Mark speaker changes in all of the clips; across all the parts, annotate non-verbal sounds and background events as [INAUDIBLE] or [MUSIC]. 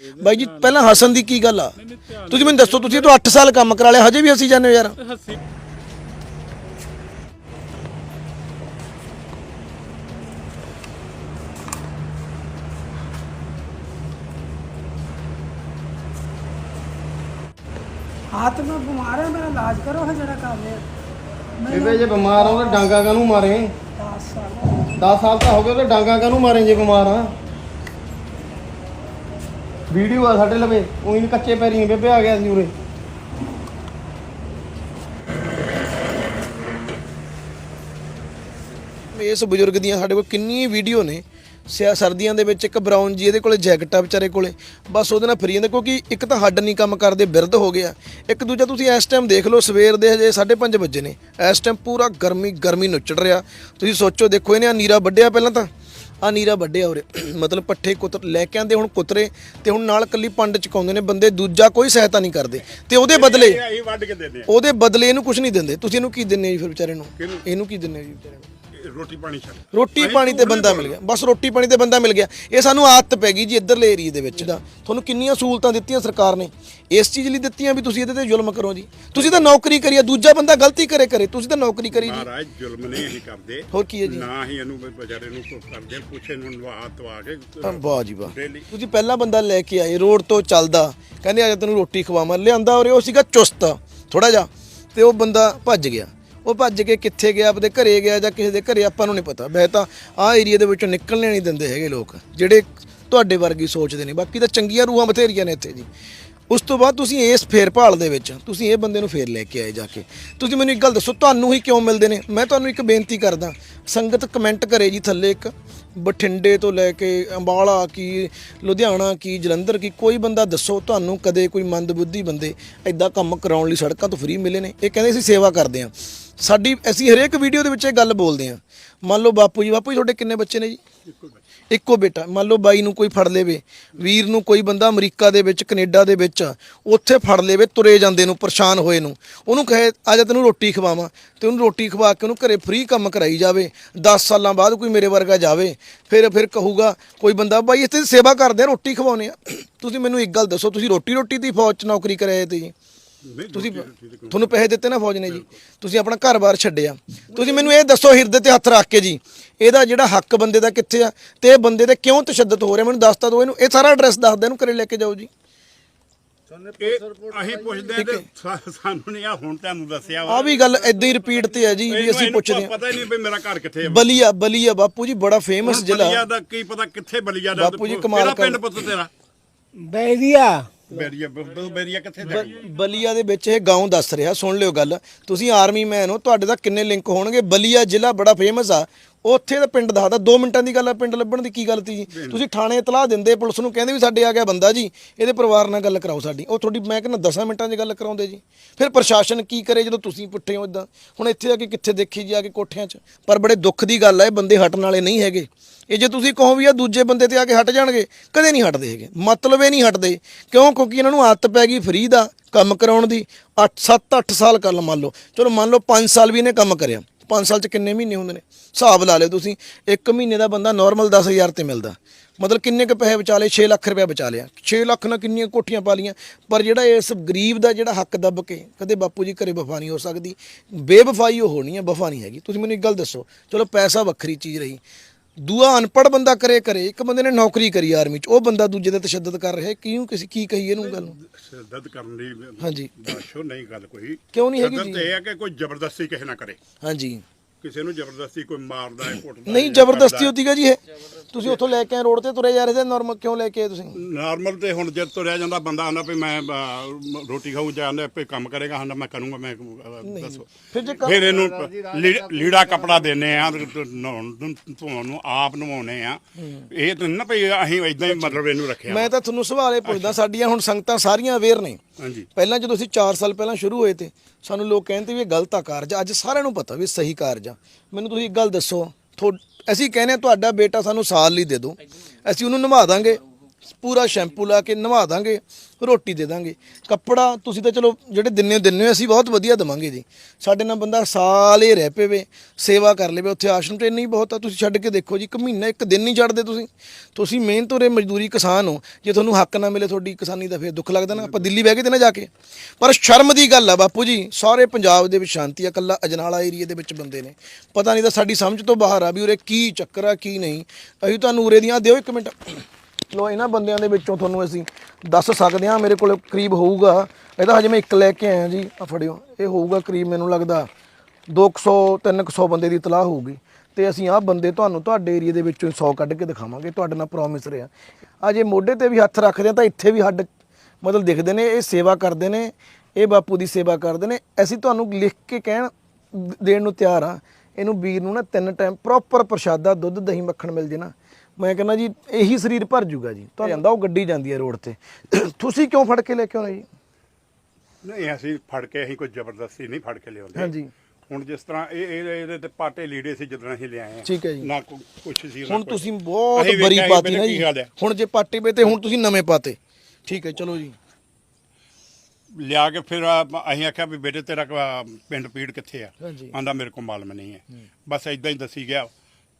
Speaker 1: ਬਾਈ ਜੀ ਪਹਿਲਾਂ ਹਸਨ ਦੀ ਕੀ ਗੱਲ ਆ? ਤੁਸੀਂ ਮੈਨੂੰ ਦੱਸੋ ਤੁਸੀਂ ਤਾਂ 8 ਸਾਲ ਕੰਮ ਕਰਾ ਲਿਆ ਹਜੇ ਵੀ ਅਸੀਂ ਜਾਂਦੇ ਹੋ ਯਾਰ।
Speaker 2: ਮੈਂ ਬਿਮਾਰ ਹਾਂ ਮੇਰਾ ਇਲਾਜ ਕਰੋ ਹੈ ਜਿਹੜਾ ਕਰ ਲਿਆ।
Speaker 3: ਬੇਬੇ ਜੇ ਬਿਮਾਰ ਆ ਤਾਂ ਡਾਂਗਾ ਕਾਹਨੂੰ ਮਾਰੇ?
Speaker 2: 10 ਸਾਲ
Speaker 3: 10 ਸਾਲ ਤਾਂ ਹੋ ਗਏ ਤੇ ਡਾਂਗਾ ਕਾਹਨੂੰ ਮਾਰੇ ਜੇ ਬਿਮਾਰ ਆ? ਵੀਡੀਓ ਆ ਸਾਡੇ ਲਵੇ, ਉਹੀ ਕੱਚੇ ਪੈਰੀਂ ਬੇਬੇ ਆ ਗਿਆ ਸੀ ਉਰੇ।
Speaker 1: ਇਸ ਬਜ਼ੁਰਗ ਦੀਆਂ ਸਾਡੇ ਕੋਲ ਕਿੰਨੀ ਵੀਡੀਓ ਨੇ। ਸਿਆ ਸਰਦੀਆਂ ਦੇ ਵਿੱਚ ਇੱਕ ਬਰਾਊਨ ਜੀ ਇਹਦੇ ਕੋਲੇ ਜੈਕਟ ਆ ਵਿਚਾਰੇ ਕੋਲੇ। ਬਸ ਉਹਦੇ ਨਾਲ ਫਰੀ ਜਾਂਦਾ ਕਿਉਂਕਿ ਇੱਕ ਤਾਂ ਹੱਡ ਨਹੀਂ ਕੰਮ ਕਰਦੇ, ਬਿਰਧ ਹੋ ਗਿਆ। ਇੱਕ ਦੂਜਾ ਤੁਸੀਂ ਇਸ ਟਾਈਮ ਦੇਖ ਲਓ, ਸਵੇਰ ਦੇ ਹਜੇ 5:30 ਵਜੇ ਨੇ। ਇਸ ਟਾਈਮ ਪੂਰਾ ਗਰਮੀ ਗਰਮੀ ਨੁੱਚੜ ਰਿਹਾ। ਤੁਸੀਂ ਸੋਚੋ ਦੇਖੋ, ਇਹਨੇ ਆ ਨੀਰਾ ਵੱਢਿਆ ਪਹਿਲਾਂ ਤਾਂ। ਆ ਨੀਰਾ ਵੱਢਿਆ ਉਰੇ। ਮਤਲਬ ਪੱਠੇ ਕੁਤਰ ਲੈ ਕੇ ਆਂਦੇ ਹੁਣ ਕੁਤਰੇ ਤੇ ਹੁਣ ਨਾਲ ਕੱਲੀ ਪੰਡ ਚਕਾਉਂਦੇ ਨੇ ਬੰਦੇ ਦੂਜਾ ਕੋਈ ਸਹਾਇਤਾ ਨਹੀਂ ਕਰਦੇ। ਤੇ ਉਹਦੇ ਬਦਲੇ
Speaker 4: ਅਸੀਂ ਵੱਢ ਕੇ ਦਿੰਦੇ
Speaker 1: ਉਹਦੇ ਬਦਲੇ ਇਹਨੂੰ ਕੁਝ ਨਹੀਂ ਦਿੰਦੇ। ਤੁਸੀਂ ਇਹਨੂੰ ਕੀ ਦਿੰਦੇ ਜੀ ਫਿਰ ਵਿਚਾਰੇ ਨੂੰ? ਇਹਨੂੰ ਕੀ ਦਿੰਦੇ ਜੀ ਵਿਚਾਰੇ ਨੂੰ?
Speaker 4: ਰੋਟੀ ਪਾਣੀ ਛੱਡ
Speaker 1: ਰੋਟੀ ਪਾਣੀ ਤੇ ਬੰਦਾ ਮਿਲ ਗਿਆ। ਬਸ ਰੋਟੀ ਪਾਣੀ ਤੇ ਬੰਦਾ ਮਿਲ ਗਿਆ। ਇਹ ਸਾਨੂੰ ਆਦਤ ਪੈ ਗਈ ਜੀ ਇੱਧਰਲੇ ਏਰੀਏ ਦੇ ਵਿੱਚ ਤੁਹਾਨੂੰ ਕਿੰਨੀਆਂ ਸਹੂਲਤਾਂ ਦਿੱਤੀਆਂ ਸਰਕਾਰ ਨੇ? ਇਸ ਚੀਜ਼ ਲਈ ਦਿੱਤੀਆਂ ਵੀ ਤੁਸੀਂ ਇਹਦੇ ਤੇ ਜ਼ੁਲਮ ਕਰੋ ਜੀ। ਤੁਸੀਂ ਤਾਂ ਨੌਕਰੀ ਕਰੀਏ ਦੂਜਾ ਬੰਦਾ ਗਲਤੀ ਕਰੇ ਕਰੇ। ਤੁਸੀਂ ਤਾਂ ਨੌਕਰੀ ਕਰੀ ਜੀ।
Speaker 4: ਮਹਾਰਾਜ ਜ਼ੁਲਮ ਨਹੀਂ ਅਸੀਂ ਕਰਦੇ।
Speaker 1: ਹੋਰ ਕੀ ਹੈ ਜੀ?
Speaker 4: ਨਾ ਹੀ ਇਹਨੂੰ ਵਿਚਾਰੇ ਨੂੰ ਕੋਈ ਕਰਦੇ ਪੁੱਛੇ ਨੂੰ ਨਵਾ ਤਵਾ ਕੇ
Speaker 1: ਵਾਹ ਜੀ ਵਾਹ। ਤੁਸੀਂ ਪਹਿਲਾ ਬੰਦਾ ਲੈ ਕੇ ਆਏ ਰੋਡ ਤੋਂ ਚੱਲਦਾ। ਕਹਿੰਦੇ ਆ ਜਾ ਤੈਨੂੰ ਰੋਟੀ ਖਵਾਵਾਂ। ਲਿਆਂਦਾ ਔਰ ਉਹ ਸੀਗਾ ਚੁਸਤ। ਥੋੜਾ ਜਿਹਾ ਤੇ ਉਹ ਬੰਦਾ ਭੱਜ ਗਿਆ। ਉਹ ਭੱਜ ਕੇ ਕਿੱਥੇ ਗਿਆ, ਆਪਦੇ ਘਰੇ ਗਿਆ ਜਾਂ ਕਿਸੇ ਦੇ ਘਰੇ, ਆਪਾਂ ਨੂੰ ਨਹੀਂ ਪਤਾ। ਵੈਸੇ ਤਾਂ ਆਹ ਏਰੀਆ ਦੇ ਵਿੱਚੋਂ ਨਿਕਲਣੇ ਨਹੀਂ ਦਿੰਦੇ ਹੈਗੇ ਲੋਕ, ਜਿਹੜੇ ਤੁਹਾਡੇ ਵਰਗੀ ਸੋਚਦੇ ਨੇ। ਬਾਕੀ ਤਾਂ ਚੰਗੀਆਂ ਰੂਹਾਂ ਬਥੇਰੀਆਂ ਨੇ ਇੱਥੇ ਜੀ। ਉਸ ਤੋਂ ਬਾਅਦ ਤੁਸੀਂ ਇਸ ਫੇਰ ਭਾਲ ਦੇ ਵਿੱਚ ਤੁਸੀਂ ਇਹ ਬੰਦੇ ਨੂੰ ਫੇਰ ਲੈ ਕੇ ਆਏ ਜਾ ਕੇ। ਤੁਸੀਂ ਮੈਨੂੰ ਇੱਕ ਗੱਲ ਦੱਸੋ, ਤੁਹਾਨੂੰ ਹੀ ਕਿਉਂ ਮਿਲਦੇ ਨੇ? ਮੈਂ ਤੁਹਾਨੂੰ ਇੱਕ ਬੇਨਤੀ ਕਰਦਾ, ਸੰਗਤ ਕਮੈਂਟ ਕਰੇ ਜੀ ਥੱਲੇ ਇੱਕ। ਬਠਿੰਡੇ ਤੋਂ ਲੈ ਕੇ ਅੰਬਾਲਾ ਕੀ, ਲੁਧਿਆਣਾ ਕੀ, ਜਲੰਧਰ ਕੀ, ਕੋਈ ਬੰਦਾ ਦੱਸੋ, ਤੁਹਾਨੂੰ ਕਦੇ ਕੋਈ ਮੰਦਬੁੱਧੀ ਬੰਦੇ ਐਦਾਂ ਕੰਮ ਕਰਾਉਣ ਲਈ ਸੜਕਾਂ ਤੋਂ ਫ੍ਰੀ ਮਿਲੇ ਨੇ? ਇਹ ਕਹਿੰਦੇ ਅਸੀਂ ਸੇਵਾ ਕਰਦੇ ਹਾਂ। ਸਾਡੀ, ਅਸੀਂ ਹਰੇਕ ਵੀਡੀਓ ਦੇ ਵਿੱਚ ਇਹ ਗੱਲ ਬੋਲਦੇ ਹਾਂ। ਮੰਨ ਲਓ ਬਾਪੂ ਜੀ ਬਾਪੂ ਜੀ ਤੁਹਾਡੇ ਕਿੰਨੇ ਬੱਚੇ ਨੇ ਜੀ? ਇੱਕੋ ਬੇਟਾ, ਮੰਨ ਲਓ ਬਾਈ ਨੂੰ ਕੋਈ ਫੜ ਲੇਵੇ, ਵੀਰ ਨੂੰ ਕੋਈ ਬੰਦਾ ਅਮਰੀਕਾ ਦੇ ਵਿੱਚ, ਕੈਨੇਡਾ ਦੇ ਵਿੱਚ, ਉੱਥੇ ਫੜ ਲੇਵੇ, ਤੁਰੇ ਜਾਂਦੇ ਨੂੰ, ਪਰੇਸ਼ਾਨ ਹੋਏ ਨੂੰ। ਉਹਨੂੰ ਕਹੇ, ਆ ਜਾ ਤੈਨੂੰ ਰੋਟੀ ਖਵਾਵਾਂ। ਤੇ ਉਹਨੂੰ ਰੋਟੀ ਖਵਾ ਕੇ ਉਹਨੂੰ ਘਰੇ ਫ੍ਰੀ ਕੰਮ ਕਰਾਈ ਜਾਵੇ। 10 ਸਾਲਾਂ ਬਾਅਦ ਕੋਈ ਮੇਰੇ ਵਰਗਾ ਜਾਵੇ। ਫਿਰ ਫਿਰ ਕਹੂਗਾ, ਕੋਈ ਬੰਦਾ, ਬਾਈ, ਇੱਥੇ ਸੇਵਾ ਕਰਦੇ ਆ, ਰੋਟੀ ਖਵਾਉਨੇ ਆ। ਤੁਸੀਂ ਮੈਨੂੰ ਇੱਕ ਗੱਲ ਦੱਸੋ, ਤੁਸੀਂ ਰੋਟੀ ਰੋਟੀ ਦੀ ਫੌਜ 'ਚ ਨੌਕਰੀ ਕਰਾਏ ਤੇ ਜੀ ਤੁਸੀਂ ਤੁਹਾਨੂੰ ਪੈਸੇ ਦਿੱਤੇ ਨਾ ਫੌਜ ਨੇ ਜੀ। ਤੁਸੀਂ ਆਪਣਾ ਘਰ-ਬਾਰ ਛੱਡਿਆ। ਤੁਸੀਂ ਮੈਨੂੰ ਇਹ ਦੱਸੋ ਹਿਰਦੇ ਤੇ ਹੱਥ ਰੱਖ ਕੇ ਜੀ। ਇਹਦਾ ਜਿਹੜਾ ਹੱਕ ਬੰਦੇ ਦਾ ਕਿੱਥੇ ਆ? ਤੇ ਇਹ ਬੰਦੇ ਤੇ ਕਿਉਂ ਤਸ਼ੱਦਦ ਹੋ ਰਿਹਾ? ਮੈਨੂੰ ਦੱਸ ਤਾਂ ਦਿਓ ਇਹਨੂੰ। ਇਹ ਸਾਰਾ ਐਡਰੈਸ ਦੱਸ ਦੇ ਇਹਨੂੰ ਘਰੇ ਲੈ ਕੇ ਜਾਓ ਜੀ।
Speaker 4: ਇਹ ਅਸੀਂ ਪੁੱਛਦੇ ਹਾਂ ਤੇ ਸਾ- ਸਾਨੂੰ ਨਹੀਂ ਆ ਹੁਣ ਤੁਹਾਨੂੰ ਦੱਸਿਆ ਵਾ।
Speaker 1: ਆ ਵੀ ਗੱਲ ਇਦਾਂ ਹੀ ਰਿਪੀਟ ਤੇ ਹੈ ਜੀ ਵੀ ਅਸੀਂ
Speaker 4: ਇਹਨੂੰ
Speaker 1: ਪੁੱਛਦੇ ਹਾਂ।
Speaker 4: ਪਤਾ ਹੀ ਨਹੀਂ ਵੀ ਮੇਰਾ ਘਰ ਕਿੱਥੇ ਹੈ
Speaker 1: ਬਲੀਆ ਬਲੀਆ ਬਾਪੂ ਜੀ ਬੜਾ ਫੇਮਸ ਜ਼ਿਲ੍ਹਾ।
Speaker 4: ਬਲੀਆ ਦਾ ਕੀ ਪਤਾ ਕਿੱਥੇ ਬਲੀਆ ਦਾ
Speaker 1: ਬਾਪੂ ਜੀ ਕਮਾਲ
Speaker 4: ਕਿਹੜਾ
Speaker 1: ਕਰ-
Speaker 4: ਪਿੰਡ ਪੁੱਤ ਤੇਰਾ?
Speaker 2: ਬੈਰੀਆ
Speaker 1: ਬਲੀਆ ਦੇ ਵਿੱਚ ਇਹ ਗਾਉਂ ਦੱਸ ਰਿਹਾ ਸੁਣ ਲਿਓ ਗੱਲ। ਤੁਸੀਂ ਆਰਮੀ ਮੈਨ ਹੋ ਤੁਹਾਡੇ ਦਾ ਕਿੰਨੇ ਲਿੰਕ ਹੋਣਗੇ। ਬਲੀਆ ਜ਼ਿਲ੍ਹਾ ਬੜਾ ਫੇਮਸ ਆ। ਉੱਥੇ ਦਾ ਪਿੰਡ ਦੱਸਦਾ 2 ਮਿੰਟਾਂ ਦੀ ਗੱਲ ਆ ਪਿੰਡ ਲੱਭਣ ਦੀ ਕੀ ਗੱਲ ਤੀ ਜੀ ਤੁਸੀਂ ਥਾਣੇ ਇਤਲਾਹ ਦਿੰਦੇ ਪੁਲਿਸ ਨੂੰ ਕਹਿੰਦੇ ਵੀ ਸਾਡੇ ਆ ਗਿਆ ਬੰਦਾ ਜੀ ਇਹਦੇ ਪਰਿਵਾਰ ਨਾਲ ਗੱਲ ਕਰਾਓ ਸਾਡੀ। ਉਹ ਤੁਹਾਡੀ ਮੈਂ ਕਹਿੰਦਾ 10 ਮਿੰਟਾਂ 'ਚ ਗੱਲ ਕਰਾਉਂਦੇ ਜੀ। ਫਿਰ ਪ੍ਰਸ਼ਾਸਨ ਕੀ ਕਰੇ ਜਦੋਂ ਤੁਸੀਂ ਪੁੱਠੇ ਹੋ ਇਦਾਂ ਹੁਣ ਇੱਥੇ ਆ ਕੇ ਕਿੱਥੇ ਦੇਖੀ ਜੀ ਆ ਕੇ ਕੋਠਿਆਂ 'ਚ? ਪਰ ਬੜੇ ਦੁੱਖ ਦੀ ਗੱਲ ਆ ਇਹ ਬੰਦੇ ਹਟਣ ਵਾਲੇ ਨਹੀਂ ਹੈਗੇ। ਇਹ ਜੇ ਤੁਸੀਂ ਕਹੋ ਵੀ ਆ ਦੂਜੇ ਬੰਦੇ ਤੇ ਆ ਕੇ ਹਟ ਜਾਣਗੇ ਕਦੇ ਨਹੀਂ ਹਟਦੇ ਹੈਗੇ। ਮਤਲਬ ਇਹ ਨਹੀਂ ਹਟਦੇ। ਕਿਉਂ? ਕਿਉਂਕਿ ਇਹਨਾਂ ਨੂੰ ਆਦਤ ਪੈ ਗਈ ਫਰੀ ਦਾ ਕੰਮ ਕਰਾਉਣ ਦੀ। 8 7 8 ਸਾਲ ਕਰ ਮੰਨ ਲਓ। ਚਲੋ ਮੰਨ ਲਓ 5 ਸਾਲ ਵੀ ਇਹਨੇ ਕੰਮ ਕਰਿਆ। 5 ਸਾਲ ਚ ਕਿੰਨੇ ਮਹੀਨੇ ਹੁੰਦੇ ਨੇ? ਹਿਸਾਬ ਲਾ ਲਿਓ ਤੁਸੀਂ। ਇੱਕ ਮਹੀਨੇ ਦਾ ਬੰਦਾ ਨਾਰਮਲ 10000 ਤੇ ਮਿਲਦਾ। ਮਤਲਬ ਕਿੰਨੇ ਕੁ ਪੈਸੇ ਬਚਾ ਲਏ? 6 ਲੱਖ ਰੁਪਏ ਬਚਾ ਲਿਆ। 6 ਲੱਖ ਨਾਲ ਕਿੰਨੀਆਂ ਕੋਠੀਆਂ ਪਾ ਲੀਆਂ ਪਰ ਜਿਹੜਾ ਇਸ ਗਰੀਬ ਦਾ ਜਿਹੜਾ ਹੱਕ ਦੱਬ ਕੇ ਕਦੇ ਬਾਪੂ ਜੀ ਘਰੇ ਵਫਾ ਨਹੀਂ ਹੋ ਸਕਦੀ। ਬੇਵਫਾਈ ਉਹ ਹੋਣੀ ਹੈ ਵਫਾ ਨਹੀਂ ਹੈਗੀ। ਤੁਸੀਂ ਮੈਨੂੰ ਇੱਕ ਗੱਲ ਦੱਸੋ। ਚਲੋ ਪੈਸਾ ਵੱਖਰੀ ਚੀਜ਼ ਰਹੀ। ਦੂਆ ਅਨਪੜ ਬੰਦਾ ਕਰੇ ਕਰੇ ਇੱਕ ਬੰਦੇ ਨੇ ਨੌਕਰੀ ਕਰੀ ਆਰਮੀ ਚ ਉਹ ਬੰਦਾ ਦੂਜੇ ਤੇ ਤਸ਼ੱਦਦ ਕਰ ਰਿਹਾ ਕਿਉਂ ਕਿਸੇ ਕੀ ਕਹੀਏ ਇਹਨੂੰ ਗੱਲ ਨੂੰ?
Speaker 4: ਸ਼ਿੱਦਤ ਕਰਨ ਦੀ
Speaker 1: ਹਾਂਜੀ
Speaker 4: ਬਾਸ਼ੋ ਨਹੀਂ ਗੱਲ ਕੋਈ
Speaker 1: ਕਿਉਂ ਨਹੀਂ ਹੈਗੀ
Speaker 4: ਸ਼ਿੱਦਤ
Speaker 1: ਜੀ?
Speaker 4: ਇਹ ਹੈ ਕਿ ਕੋਈ ਜ਼ਬਰਦਸਤੀ ਕਿਸੇ ਨਾ ਕਰੇ
Speaker 1: ਹਾਂਜੀ
Speaker 4: ਕਿਸੇ ਨੂੰ ਜ਼ਬਰਦਸਤੀ ਕੋਈ ਮਾਰਦਾ ਹੈ ਕੁੱਟਦਾ
Speaker 1: ਨਹੀਂ ਜ਼ਬਰਦਸਤੀ ਹੁੰਦੀ ਜੀ ਇਹ। ਤੁਸੀਂ ਉੱਥੋਂ ਲੈ ਕੇ ਆਏ ਰੋਡ ਤੇ ਤੁਰੇ ਜਾ ਰਹੇ ਸੀ ਨਾਰਮਲ ਕਿਉਂ ਲੈ ਕੇ ਆਏ ਤੁਸੀਂ?
Speaker 4: ਨਾਰਮਲ ਤੇ ਹੁਣ ਜੇ ਤੁਰਿਆ ਜਾਂਦਾ ਬੰਦਾ ਆਂਦਾ ਵੀ ਮੈਂ ਅਹ, ਰੋਟੀ ਖਾਊ ਜਾਂਦਾ ਵੀ ਕੰਮ ਕਰੇਗਾ ਆਂਦਾ ਮੈਂ ਕਰੂੰਗਾ ਮੈਂ ਅਹ, ਦੱਸੋ।
Speaker 1: ਫਿਰ ਜੇ ਕੰਮ-
Speaker 4: ਫਿਰ ਇਹਨੂੰ ਲੀ- ਲੀੜਾ ਕਪੜਾ ਦਿੰਨੇ ਆ ਨਹਾਉਣ ਨੂੰ ਧੋਣ ਨੂੰ ਆਪ ਨਵਾਉਣੇ ਆ। ਇਹ ਤਾਂ ਨਾ ਵੀ ਅਸੀਂ ਇਦਾਂ ਹੀ ਮਤਲਬ ਇਹਨੂੰ ਰੱਖਿਆ
Speaker 1: ਮੈਂ ਤਾਂ ਤੁਹਾਨੂੰ ਸਵਾਲ ਇਹ ਪੁੱਛਦਾ ਸਾਡੀਆਂ ਹੁਣ ਸੰਗਤਾਂ ਸਾਰੀਆਂ ਅਵੇਅਰ ਨੇ।
Speaker 4: ਹਾਂਜੀ।
Speaker 1: ਪਹਿਲਾਂ ਜਦੋਂ ਅਸੀਂ 4 ਸਾਲ ਪਹਿਲਾਂ ਸ਼ੁਰੂ ਹੋਏ ਤੇ ਸਾਨੂੰ ਲੋਕ ਕਹਿੰਦੇ ਵੀ ਇਹ ਗਲਤ ਆ ਕਾਰਜ, ਅੱਜ ਸਾਰਿਆਂ ਨੂੰ ਪਤਾ ਵੀ ਸਹੀ ਕਾਰਜ ਆ। ਮੈਨੂੰ ਤੁਸੀਂ ਇੱਕ ਗੱਲ ਦੱਸੋ, ਥੋ- ਅਸੀਂ ਕਹਿੰਦੇ ਹਾਂ ਤੁਹਾਡਾ ਬੇਟਾ ਸਾਨੂੰ ਸਾਲ ਲਈ ਦੇ ਦਿਓ, ਅਸੀਂ ਉਹਨੂੰ ਨਿਭਾ ਦਾਂਗੇ। ਪੂਰਾ ਸ਼ੈਂਪੂ ਲਾ ਕੇ ਨਵਾ ਦਾਂਗੇ, ਰੋਟੀ ਦੇ ਦਾਂਗੇ। ਕੱਪੜਾ ਤੁਸੀਂ ਤਾਂ ਚਲੋ ਜਿਹੜੇ ਦਿੰਨੇ ਹੋ ਦਿੰਨੇ ਹੋ ਅਸੀਂ ਬਹੁਤ ਵਧੀਆ ਦਵਾਂਗੇ ਜੀ। ਸਾਡੇ ਨਾਲ ਬੰਦਾ ਸਾਲ ਹੀ ਰਹਿ ਪਵੇ, ਸੇਵਾ ਕਰ ਲਵੇ, ਉੱਥੇ ਆਸ਼ਰਮ ਤੇ ਇੰਨੀ ਬਹੁਤ ਆ, ਤੁਸੀਂ ਛੱਡ ਕੇ ਦੇਖੋ ਜੀ, ਇੱਕ ਮਹੀਨਾ, ਇੱਕ ਦਿਨ ਨਹੀਂ ਛੱਡਦੇ ਤੁਸੀਂ। ਤੁਸੀਂ ਮਿਹਨਤ ਉਰੇ ਮਜ਼ਦੂਰੀ ਕਿਸਾਨ ਹੋ, ਜੇ ਤੁਹਾਨੂੰ ਹੱਕ ਨਾ ਮਿਲੇ ਤੁਹਾਡੀ ਕਿਸਾਨੀ ਦਾ ਫਿਰ ਦੁੱਖ ਲੱਗਦਾ ਨਾ, ਆਪਾਂ ਦਿੱਲੀ ਬਹਿ ਕੇ ਤੇ ਨਾ ਜਾ ਕੇ। ਪਰ ਸ਼ਰਮ ਦੀ ਗੱਲ ਆ ਬਾਪੂ ਜੀ, ਸਾਰੇ ਪੰਜਾਬ ਦੇ ਵਿੱਚ ਸ਼ਾਂਤੀ ਆ ਕੱਲਾ ਅਜਨਾਲਾ ਏਰੀਏ ਦੇ ਵਿੱਚ ਬੰਦੇ ਨੇ। ਪਤਾ ਨਹੀਂ ਤਾਂ ਸਾਡੀ ਸਮਝ ਤੋਂ ਬਾਹਰ ਆ ਵੀ ਉਰੇ ਕੀ ਚੱਕਰ ਆ, ਕੀ ਨਹੀਂ। ਅਸੀਂ ਤੁਹਾਨੂੰ ਉਰੇ ਦੀਆਂ, ਦਿਓ ਇੱਕ ਮਿੰਟ। ਚਲੋ, ਇਹਨਾਂ ਬੰਦਿਆਂ ਦੇ ਵਿੱਚੋਂ ਤੁਹਾਨੂੰ ਅਸੀਂ ਦੱਸ ਸਕਦੇ ਹਾਂ, ਮੇਰੇ ਕੋਲ ਕਰੀਬ ਹੋਊਗਾ। ਇਹਦਾ ਹਜੇ ਮੈਂ ਇੱਕ ਲੈ ਕੇ ਆਇਆ ਜੀ ਆ ਫੜਿਓ। ਇਹ ਹੋਊਗਾ ਕਰੀਬ ਮੈਨੂੰ ਲੱਗਦਾ 200 300 ਬੰਦੇ ਦੀ ਤਲਾਹ ਹੋਊਗੀ। ਤੇ ਅਸੀਂ ਆਹ ਬੰਦੇ ਤੁਹਾਨੂੰ ਤੁਹਾਡੇ ਏਰੀਆ ਦੇ ਵਿੱਚੋਂ 100 ਕੱਢ ਕੇ ਦਿਖਾਵਾਂਗੇ, ਤੁਹਾਡੇ ਨਾਲ ਪ੍ਰੋਮਿਸ ਰਿਹਾ। ਆ ਜੇ ਮੋਢੇ ਤੇ ਵੀ ਹੱਥ ਰੱਖਦੇ ਆ ਤਾਂ ਇੱਥੇ ਵੀ ਹੱਡ ਮਤਲਬ ਦਿਖਦੇ ਨੇ, ਇਹ ਸੇਵਾ ਕਰਦੇ ਨੇ, ਇਹ ਬਾਪੂ ਦੀ ਸੇਵਾ ਕਰਦੇ ਨੇ। ਅਸੀਂ ਤੁਹਾਨੂੰ ਲਿਖ ਕੇ ਕਹਿਣ ਦੇਣ ਨੂੰ ਤਿਆਰ ਆ ਇਹਨੂੰ ਵੀਰ ਨੂੰ ਨਾ ਤਿੰਨ ਟਾਈਮ ਪ੍ਰੋਪਰ ਪ੍ਰਸ਼ਾਦਾ, ਦੁੱਧ, ਦਹੀਂ, ਮੱਖਣ ਮਿਲ ਜੇ ਨਾ। ਮੈਂ ਕਹਿੰਦਾ ਜੀ ਇਹੀ ਸਰੀਰ ਭਰ ਜੂਗਾ ਜੀ। ਤਾਂ ਜਾਂਦਾ ਉਹ ਗੱਡੀ ਜਾਂਦੀ ਹੈ ਰੋਡ ਤੇ। ਤੁਸੀਂ ਕਿਉਂ ਫੜ ਕੇ ਲੈ ਕੇ ਆਉਣਾ ਜੀ?
Speaker 4: ਨਹੀਂ ਅਸੀਂ ਫੜ ਕੇ ਅਸੀਂ ਕੋਈ ਜ਼ਬਰਦਸਤੀ ਨਹੀਂ ਫੜ ਕੇ ਲਿਆਉਂਦੇ।
Speaker 1: ਹਾਂਜੀ।
Speaker 4: ਹੁਣ ਜਿਸ ਤਰ੍ਹਾਂ ਇਹ ਇਹ- ਇਹਦੇ ਤੇ ਪਾਟੇ ਲੀੜੇ ਸੀ ਜਦੋਂ ਅਸੀਂ ਲਿਆਏ ਆ।
Speaker 1: ਠੀਕ ਹੈ ਜੀ।
Speaker 4: ਨਾ ਕੋਈ ਕੁਛ ਸੀ ਨਾ
Speaker 1: ਹੁਣ
Speaker 4: ਕੁਛ।
Speaker 1: ਤੁਸੀਂ ਬਹੁਤ
Speaker 4: ਅਸੀਂ
Speaker 1: ਬਰੀ
Speaker 4: ਵੇਖਿਆ
Speaker 1: ਪਾਤੀ ਨਾ
Speaker 4: ਪਹਿਲਾਂ
Speaker 1: ਜੀ।
Speaker 4: ਕੀ ਹੈ।
Speaker 1: ਹੁਣ ਜੇ ਪਾਟੇ ਪੇ ਤੇ ਹੁਣ ਤੁਸੀਂ ਨਵੇਂ ਪਾਤੇ। ਠੀਕ ਹੈ ਚਲੋ ਜੀ।
Speaker 4: ਲਿਆ ਕੇ ਫਿਰ ਆ- ਅਸੀਂ ਆਖਿਆ ਵੀ ਬੇਟੇ ਤੇਰਾ ਕ- ਪਿੰਡ ਪੀੜ ਕਿੱਥੇ ਆ?
Speaker 1: ਹਾਂਜੀ।
Speaker 4: ਆਂਦਾ ਮੇਰੇ ਕੋਲ ਮਾਲਮ ਨਹੀਂ ਹੈ। ਬਸ ਇਦਾਂ ਹੀ ਦੱਸੀ ਗਿਆ।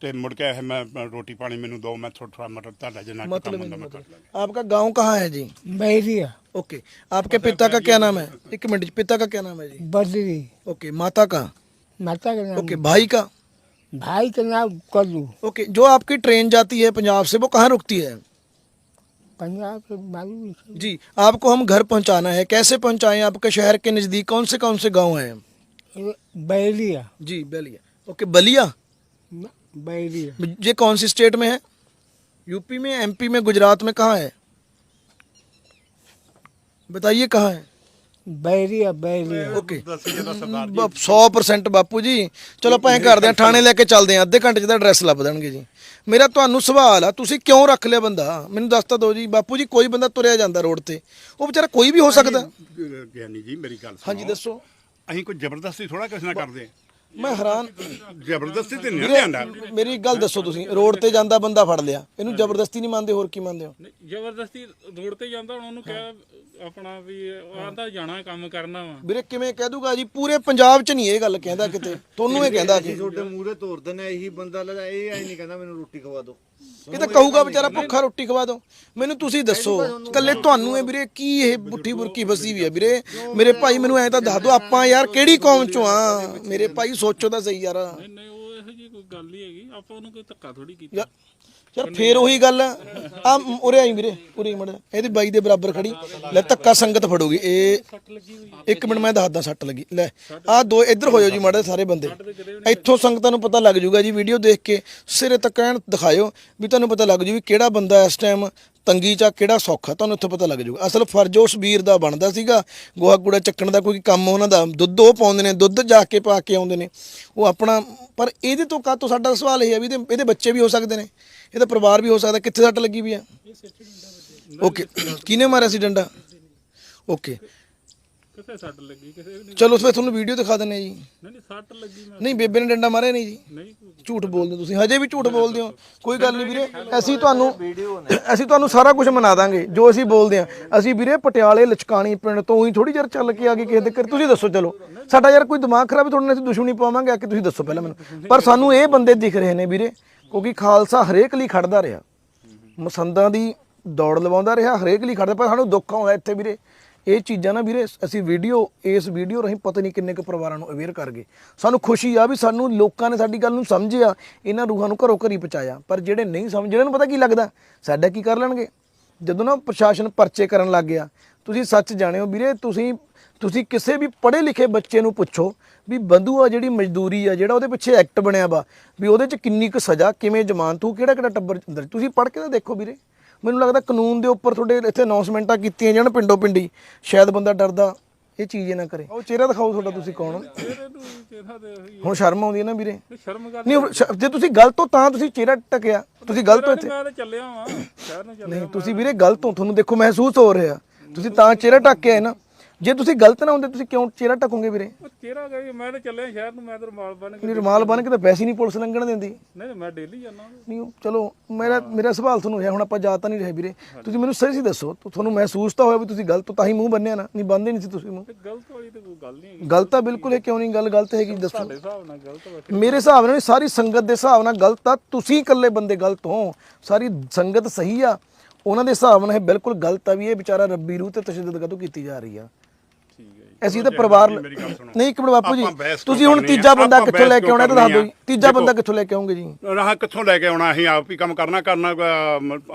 Speaker 4: ਤੇ मुड़ के है मैं रोटी पानी मैंने दो मैं थोड़ा थोड़ा मदद कर ला जना
Speaker 1: मतलब
Speaker 4: मैं
Speaker 1: कर
Speaker 4: लूंगा
Speaker 1: आपका गांव कहाँ है जी
Speaker 2: बहरिया
Speaker 1: ओके आपके पिता का क्या नाम है एक मिनट पिता का क्या नाम है जी
Speaker 2: बदरी
Speaker 1: ओके माता का
Speaker 2: माता का नाम
Speaker 1: ओके भाई का
Speaker 2: भाई का नाम कल्लू
Speaker 1: ओके जो आपकी ट्रेन जाती है पंजाब से वो कहाँ रुकती है
Speaker 2: पंजाब से मालूम नहीं
Speaker 1: जी आपको हम घर पहुंचाना है कैसे पहुंचाएं आपके शहर के नज़दीक कौन से कौन से गांव हैं
Speaker 2: बैलिया
Speaker 1: जी बलिया ओके बलिया
Speaker 2: न- बहरिया
Speaker 1: ये कौन सी स्टेट में है यूपी में एमपी में गुजरात में कहाँ है बताइए कहाँ है
Speaker 2: बहरिया बहरिया
Speaker 1: ओके
Speaker 4: ਦੱਸੀ ਜਦੋਂ ਸਰਦਾਰ ਜੀ
Speaker 1: 100% ਬਾਪੂ ਜੀ ਚਲੋ ਆਪਾਂ ਐਂ ਕਰਦੇ ਆ ਥਾਣੇ ਲੈ ਕੇ ਚੱਲਦੇ ਆ ਅੱਧੇ ਘੰਟੇ ਚ ਦਾ ਐਡਰੈਸ ਲੱਭ ਦੇਣਗੇ ਜੀ ਮੇਰਾ ਤੁਹਾਨੂੰ ਸਵਾਲ ਆ ਤੁਸੀਂ ਕਿਉਂ ਰੱਖ ਲਿਆ ਬੰਦਾ ਮੈਨੂੰ ਦੱਸ ਤਾਂ ਦਿਓ ਜੀ ਬਾਪੂ ਜੀ ਕੋਈ ਬੰਦਾ ਤੁਰਿਆ ਜਾਂਦਾ ਰੋਡ ਤੇ ਉਹ ਵਿਚਾਰਾ ਕੋਈ ਵੀ ਹੋ ਸਕਦਾ
Speaker 4: ਗਿਆਨੀ ਜੀ ਮੇਰੀ ਗੱਲ ਸੁਣੋ
Speaker 1: ਹਾਂਜੀ ਦੱਸੋ
Speaker 4: ਅਸੀਂ ਕੋਈ ਜ਼ਬਰਦਸਤੀ ਥੋੜਾ ਕਿਸੇ ਨਾਲ ਕਰਦੇ
Speaker 1: ਮੈਂ ਹੈਰਾਨ
Speaker 4: ਜ਼ਬਰਦਸਤੀ ਤੇ ਨਹੀਂ ਲਿਆਂਦਾ।
Speaker 1: ਮੇਰੀ ਇੱਕ ਗੱਲ ਦੱਸੋ ਤੁਸੀਂ ਰੋਡ ਤੇ ਜਾਂਦਾ ਬੰਦਾ ਫੜ ਲਿਆ ਇਹਨੂੰ ਜ਼ਬਰਦਸਤੀ ਨਹੀਂ ਮੰਨਦੇ ਹੋਰ ਕੀ ਮੰਨਦੇ ਹੋ?
Speaker 5: ਨਹੀਂ, ਜ਼ਬਰਦਸਤੀ ਰੋਡ ਤੇ ਜਾਂਦਾ ਹੁਣ ਉਹਨੂੰ ਕਿਹਾ ਆਪਣਾ ਵੀ ਆਂਦਾ ਜਾਣਾ ਕੰਮ ਕਰਨਾ ਵਾ।
Speaker 1: ਵੀਰੇ ਕਿਵੇਂ ਕਹਿ ਦੂਗਾ ਜੀ ਪੂਰੇ ਪੰਜਾਬ 'ਚ ਨਹੀਂ ਇਹ ਗੱਲ ਕਹਿੰਦਾ ਕਿਤੇ ਤੁਹਾਨੂੰ ਇਹ ਕਹਿੰਦਾ ਕਿ
Speaker 3: ਤੁਹਾਡੇ ਮੂਹਰੇ ਤੋਰਦੇ ਨੇ ਇਹੀ ਬੰਦਾ ਲੈ ਇਹ ਐ ਨਹੀਂ ਕਹਿੰਦਾ ਮੈਨੂੰ ਰੋਟੀ ਖਵਾ ਦਿਓ।
Speaker 1: ਇਹ ਤਾਂ ਕਹੂਗਾ ਵਿਚਾਰਾ ਭੁੱਖਾ ਰੋਟੀ ਖਵਾ ਦੋ ਮੈਨੂੰ ਤੁਸੀਂ ਦੱਸੋ ਕੱਲੇ ਤੁਹਾਨੂੰ ਇਹ ਵੀਰੇ ਕੀ ਇਹ ਬੁੱਠੀ ਬੁਰਕੀ ਫਸੀ ਵੀ ਹੈ ਵੀਰੇ? ਮੇਰੇ ਭਾਈ ਮੈਨੂੰ ਐਂ ਤਾਂ ਦੱਸ ਦਿਓ ਆਪਾਂ ਯਾਰ ਕਿਹੜੀ ਕੌਮ ਚੋਂ ਆ? ਮੇਰੇ ਭਾਈ ਸੋਚੋ ਤਾਂ ਸਹੀ ਯਾਰ।
Speaker 5: ਨਹੀਂ ਨਹੀਂ ਉਹ ਇਹੋ ਜੀ ਕੋਈ ਗੱਲ ਨਹੀਂ ਹੈਗੀ। ਆਪਾਂ ਉਹਨੂੰ ਕੋਈ ਧੱਕਾ ਥੋੜੀ ਕੀਤਾ।
Speaker 1: ਯਾਰ ਫੇਰ ਉਹੀ ਗੱਲ ਆ। ਉਰੇ ਆਈ ਵੀਰੇ ਉਰੇ ਮੜ ਇਹਦੀ ਬਾਈ ਦੇ ਬਰਾਬਰ ਖੜੀ। ਲੈ ਧੱਕਾ ਸੰਗਤ ਫੜੂਗੀ। ਇਹ ਇੱਕ ਮਿੰਟ ਮੈਂ ਦੱਸਦਾ ਸੱਟ ਲੱਗੀ। ਲੈ ਆਹ ਦੋ ਇੱਧਰ ਹੋ ਜਾਓ ਜੀ ਮਾੜੇ ਸਾਰੇ ਬੰਦੇ। ਇੱਥੋਂ ਸੰਗਤਾਂ ਨੂੰ ਪਤਾ ਲੱਗ ਜੂਗਾ ਜੀ ਵੀਡੀਓ ਦੇਖ ਕੇ ਸਿਰੇ ਤੱਕ ਐਨ ਦਿਖਾਇਓ ਵੀ ਤੁਹਾਨੂੰ ਪਤਾ ਲੱਗ ਜੂ ਵੀ ਕਿਹੜਾ ਬੰਦਾ ਇਸ ਟਾਈਮ ਤੰਗੀ ਚ ਕਿਹੜਾ ਸੌਖਾ? ਤੁਹਾਨੂੰ ਇੱਥੋਂ ਪਤਾ ਲੱਗ ਜਾਊਗਾ। ਅਸਲ ਫਰਜ਼ ਉਸ ਵੀਰ ਦਾ ਬਣਦਾ ਸੀਗਾ। ਗੋਹਾ ਕੂੜਾ ਚੱਕਣ ਦਾ ਕੋਈ ਕੰਮ ਉਹਨਾਂ ਦਾ। ਦੁੱਧ ਉਹ ਪਾਉਂਦੇ ਨੇ, ਦੁੱਧ ਜਾ ਕੇ ਪਾ ਕੇ ਆਉਂਦੇ ਨੇ। ਉਹ ਆਪਣਾ, ਪਰ ਇਹਦੇ ਤੋਂ ਕਾਹ ਤੋਂ ਸਾਡਾ ਸਵਾਲ ਇਹ ਹੈ ਵੀ ਇਹਦੇ ਇਹਦੇ ਬੱਚੇ ਵੀ ਹੋ ਸਕਦੇ ਨੇ। ਇਹਦਾ ਪਰਿਵਾਰ ਵੀ ਹੋ ਸਕਦਾ। ਕਿੱਥੇ ਸੱਟ ਲੱਗੀ ਵੀ ਆ? ਓਕੇ। ਕਿਹਨੇ ਮਾਰਿਆ ਸੀ ਡੰਡਾ? ਓਕੇ।
Speaker 5: ਕਿਸੇ ਸੱਟ ਲੱਗੀ ਕਿਸੇ ਵੀ ਨਹੀਂ।
Speaker 1: ਚਲੋ ਫਿਰ ਤੁਹਾਨੂੰ ਵੀਡੀਓ ਦਿਖਾ ਦਿੰਨੇ ਜੀ।
Speaker 5: ਨਹੀਂ ਨਹੀਂ ਸੱਟ ਲੱਗੀ ਮੈਂ।
Speaker 1: ਨਹੀਂ ਬੇਬੇ ਨੇ ਡੰਡਾ ਮਾਰਿਆ ਨਹੀਂ ਜੀ।
Speaker 5: ਨਹੀਂ
Speaker 1: ਝੂਠ ਬੋਲਦੇ ਹੋ ਤੁਸੀਂ। ਹਜੇ ਵੀ ਝੂਠ ਬੋਲਦੇ ਹੋ। ਕੋਈ ਗੱਲ ਨਹੀਂ ਵੀਰੇ। ਅਸੀਂ ਤੁਹਾਨੂੰ ਅਸੀਂ ਤੁਹਾਨੂੰ ਸਾਰਾ ਕੁਝ ਮਨਾ ਦਾਂਗੇ ਜੋ ਅਸੀਂ ਬੋਲਦੇ ਆ ਅਸੀਂ ਵੀਰੇ ਪਟਿਆਲੇ ਲਚਕਾਣੀ ਪਿੰਡ ਤੋਂ ਹੀ ਥੋੜੀ ਜਿਹੀ ਚੱਲ ਕੇ ਆ ਗਏ ਕਿਸੇ ਦੇ ਘਰ। ਤੁਸੀਂ ਦੱਸੋ ਚਲੋ। ਸਾਡਾ ਯਾਰ ਕੋਈ ਦਿਮਾਗ ਖਰਾਬ ਹੈ ਤੁਹਾਡੇ ਨਾਲ ਅਸੀਂ ਦੁਸ਼ਮਣੀ ਪਾਵਾਂਗੇ ਆ ਕੇ ਤੁਸੀਂ ਦੱਸੋ ਪਹਿਲਾਂ ਮੈਨੂੰ। ਪਰ ਸਾਨੂੰ ਇਹ ਬੰਦੇ ਦਿਖ ਰਹੇ ਨੇ ਵੀਰੇ ਕਿਉਂਕਿ ਖਾਲਸਾ ਹਰੇਕ ਲਈ ਖੜਦਾ ਰਿਹਾ। ਮਸੰਦਾਂ ਦੀ ਦੌੜ ਲਵਾਉਂਦਾ ਰਿਹਾ ਹਰੇਕ ਲਈ ਖੜਦਾ ਪਰ ਸਾਨੂੰ ਦੁੱਖ ਆਉਂਦਾ ਇੱਥੇ ਵੀਰੇ। ਇਹ ਚੀਜ਼ਾਂ ਨਾ ਵੀਰੇ, ਅਸੀਂ ਵੀਡੀਓ ਇਸ ਵੀਡੀਓ ਰਾਹੀਂ ਪਤਾ ਨਹੀਂ ਕਿੰਨੇ ਕੁ ਪਰਿਵਾਰਾਂ ਨੂੰ ਅਵੇਅਰ ਕਰ ਗਏ। ਸਾਨੂੰ ਖੁਸ਼ੀ ਆ ਵੀ ਸਾਨੂੰ ਲੋਕਾਂ ਨੇ ਸਾਡੀ ਗੱਲ ਨੂੰ ਸਮਝਿਆ, ਇਹਨਾਂ ਰੂਹਾਂ ਨੂੰ ਘਰੋਂ ਘਰੀ ਪਹੁੰਚਾਇਆ। ਪਰ ਜਿਹੜੇ ਨਹੀਂ ਸਮਝ ਇਹਨਾਂ ਨੂੰ ਪਤਾ ਕੀ ਲੱਗਦਾ, ਸਾਡਾ ਕੀ ਕਰ ਲੈਣਗੇ? ਜਦੋਂ ਨਾ ਪ੍ਰਸ਼ਾਸਨ ਪਰਚੇ ਕਰਨ ਲੱਗ ਗਿਆ, ਤੁਸੀਂ ਸੱਚ ਜਾਣਿਓ ਵੀਰੇ, ਤੁਸੀਂ ਤੁਸੀਂ ਕਿਸੇ ਵੀ ਪੜ੍ਹੇ ਲਿਖੇ ਬੱਚੇ ਨੂੰ ਪੁੱਛੋ ਵੀ ਬੰਧੂ ਆ ਜਿਹੜੀ ਮਜ਼ਦੂਰੀ ਆ, ਜਿਹੜਾ ਉਹਦੇ ਪਿੱਛੇ ਐਕਟ ਬਣਿਆ ਵਾ, ਵੀ ਉਹਦੇ 'ਚ ਕਿੰਨੀ ਕੁ ਸਜ਼ਾ, ਕਿਵੇਂ ਜ਼ਮਾਨਤ ਹੋਊ ਕਿਹੜਾ ਕਿਹੜਾ ਟੱਬਰ ਅੰਦਰ, ਤੁਸੀਂ ਪੜ੍ਹ ਕੇ ਤਾਂ ਦੇਖੋ ਵੀਰੇ। ਮੈਨੂੰ ਲੱਗਦਾ ਕਾਨੂੰਨ ਦੇ ਉੱਪਰ ਤੁਹਾਡੇ ਇੱਥੇ ਅਨਾਉਂਸਮੈਂਟਾਂ ਕੀਤੀਆਂ ਜਾਣ ਪਿੰਡੋਂ ਪਿੰਡੀ। ਸ਼ਾਇਦ ਬੰਦਾ ਡਰਦਾ ਇਹ ਚੀਜ਼ ਨਾ ਕਰੇ। ਉਹ ਚਿਹਰਾ ਦਿਖਾਓ ਤੁਹਾਡਾ ਤੁਸੀਂ ਕੌਣ? ਹੋ? ਹੁਣ ਸ਼ਰਮ ਆਉਂਦੀ ਹੈ ਨਾ ਵੀਰੇ।
Speaker 5: ਸ਼ਰਮ ਕਰ
Speaker 1: ਨਹੀਂ ਜੇ ਤੁਸੀਂ ਗਲਤ ਹੋ ਤਾਂ ਤੁਸੀਂ ਚਿਹਰਾ ਟਕਿਆ। ਤੁਸੀਂ ਗਲਤ ਹੋ ਇੱਥੇ।
Speaker 5: ਮੈਂ ਤਾਂ ਚੱਲਿਆ ਵਾਂ ਸ਼ਹਿਰ ਨੂੰ ਚੱਲਿਆ
Speaker 1: ਨਹੀਂ ਤੁਸੀਂ ਵੀਰੇ ਗਲਤ ਹੋ ਤੁਹਾਨੂੰ ਦੇਖੋ ਮਹਿਸੂਸ ਹੋ ਰਿਹਾ। ਤੁਸੀਂ ਤਾਂ ਚਿਹਰਾ ਕੇ ਆਏ ਨਾ। ਜੇ ਤੁਸੀਂ ਗਲਤ ਨਾ ਹੁੰਦੇ ਤੁਸੀਂ ਕਿਉਂ ਚਿਹਰਾ ਟਕੋਗੇ ਵੀਰੇ?
Speaker 5: ਉਹ ਚਿਹਰਾ ਗਈ ਮੈਂ ਤਾਂ ਚੱਲਿਆ ਸ਼ਹਿਰ ਨੂੰ ਮੈਂ ਤਾਂ ਰੁਮਾਲ ਬੰਨ ਕੇ
Speaker 1: ਨਹੀਂ ਰੁਮਾਲ ਬੰਨ ਕੇ ਤਾਂ ਵੈਸੇ ਹੀ ਨਹੀਂ ਪੁਲਿਸ ਲੰਘਣ ਦਿੰਦੀ।
Speaker 5: ਨਹੀਂ ਨਹੀਂ, ਮੈਂ ਡੇਲੀ ਜਾਂਦਾ।
Speaker 1: ਨਹੀਂ ਚਲੋ ਮੇਰਾ ਮੇਰਾ ਸਵਾਲ ਤੁਹਾਨੂੰ ਹੈ ਹੁਣ ਆਪਾਂ ਜਾ ਤਾਂ ਨਹੀਂ ਰਹੇ ਵੀਰੇ। ਤੁਸੀਂ ਮੈਨੂੰ ਸਹੀ ਸੀ ਦੱਸੋ ਤੁ- ਤੁਹਾਨੂੰ ਮਹਿਸੂਸ ਤਾਂ ਹੋਇਆ ਵੀ ਤੁਸੀਂ ਗਲਤ ਹੋ ਤਾਂ ਹੀ ਮੂੰਹ ਬੰਨਿਆ ਨਾ ਨਹੀਂ ਬੰਨਦੇ ਨਹੀਂ ਸੀ ਤੁਸੀਂ ਮੂੰਹ।
Speaker 5: ਤੇ ਗਲਤ ਵਾਲੀ ਤਾਂ ਕੋਈ ਗੱਲ ਨਹੀਂ ਹੈਗੀ।
Speaker 1: ਗਲਤ ਤਾਂ ਬਿਲਕੁਲ ਹੈ ਕਿਉਂ ਨਹੀਂ ਗੱਲ ਗਲਤ ਹੈਗੀ ਦੱਸੋ।
Speaker 5: ਤੁਹਾਡੇ ਹਿਸਾਬ ਨਾਲ ਗਲਤ ਵਾ
Speaker 1: ਮੇਰੇ ਹਿਸਾਬ ਨਾਲ ਸਾਰੀ ਸੰਗਤ ਦੇ ਹਿਸਾਬ ਨਾਲ ਗਲਤ ਆ ਤੁਸੀਂ ਇਕੱਲੇ ਬੰਦੇ ਗਲਤ ਹੋ। ਸਾਰੀ ਸੰਗਤ ਸਹੀ ਆ ਉਹਨਾਂ ਦੇ ਹਿਸਾਬ ਨਾਲ ਇਹ ਬਿਲਕੁਲ ਗਲਤ ਆ ਵੀ ਇਹ ਵਿਚਾਰਾ ਰੱਬੀ ਰੂਹ ਤੇ ਤਸ਼ੱਦਦ ਕਦੋਂ ਕੀਤੀ ਜਾ ਰਹੀ ਆ। ਅਸੀਂ ਤਾਂ ਪਰਿਵਾਰ। ਨਹੀਂ ਇੱਕ ਮਿੰਟ ਬਾਪੂ ਜੀ ਤੁਸੀਂ ਹੁਣ
Speaker 4: ਆ?
Speaker 1: ਤੀਜਾ ਬੰਦਾ ਕਿੱਥੋਂ ਲੈ ਕੇ ਆਉਣਾ ਇਹ ਤਾਂ ਦੱਸ ਦਿਓ ਜੀ ਤੀਜਾ
Speaker 4: ਆ?
Speaker 1: ਬੰਦਾ ਕਿੱਥੋਂ ਲੈ ਕੇ ਆਉਂਗੇ ਜੀ?
Speaker 4: ਰਾਹ ਕਿੱਥੋਂ ਲੈ ਕੇ ਆਉਣਾ? ਅਸੀਂ ਆਪ ਹੀ ਕੰਮ ਕਰਨਾ ਕਰਨਾ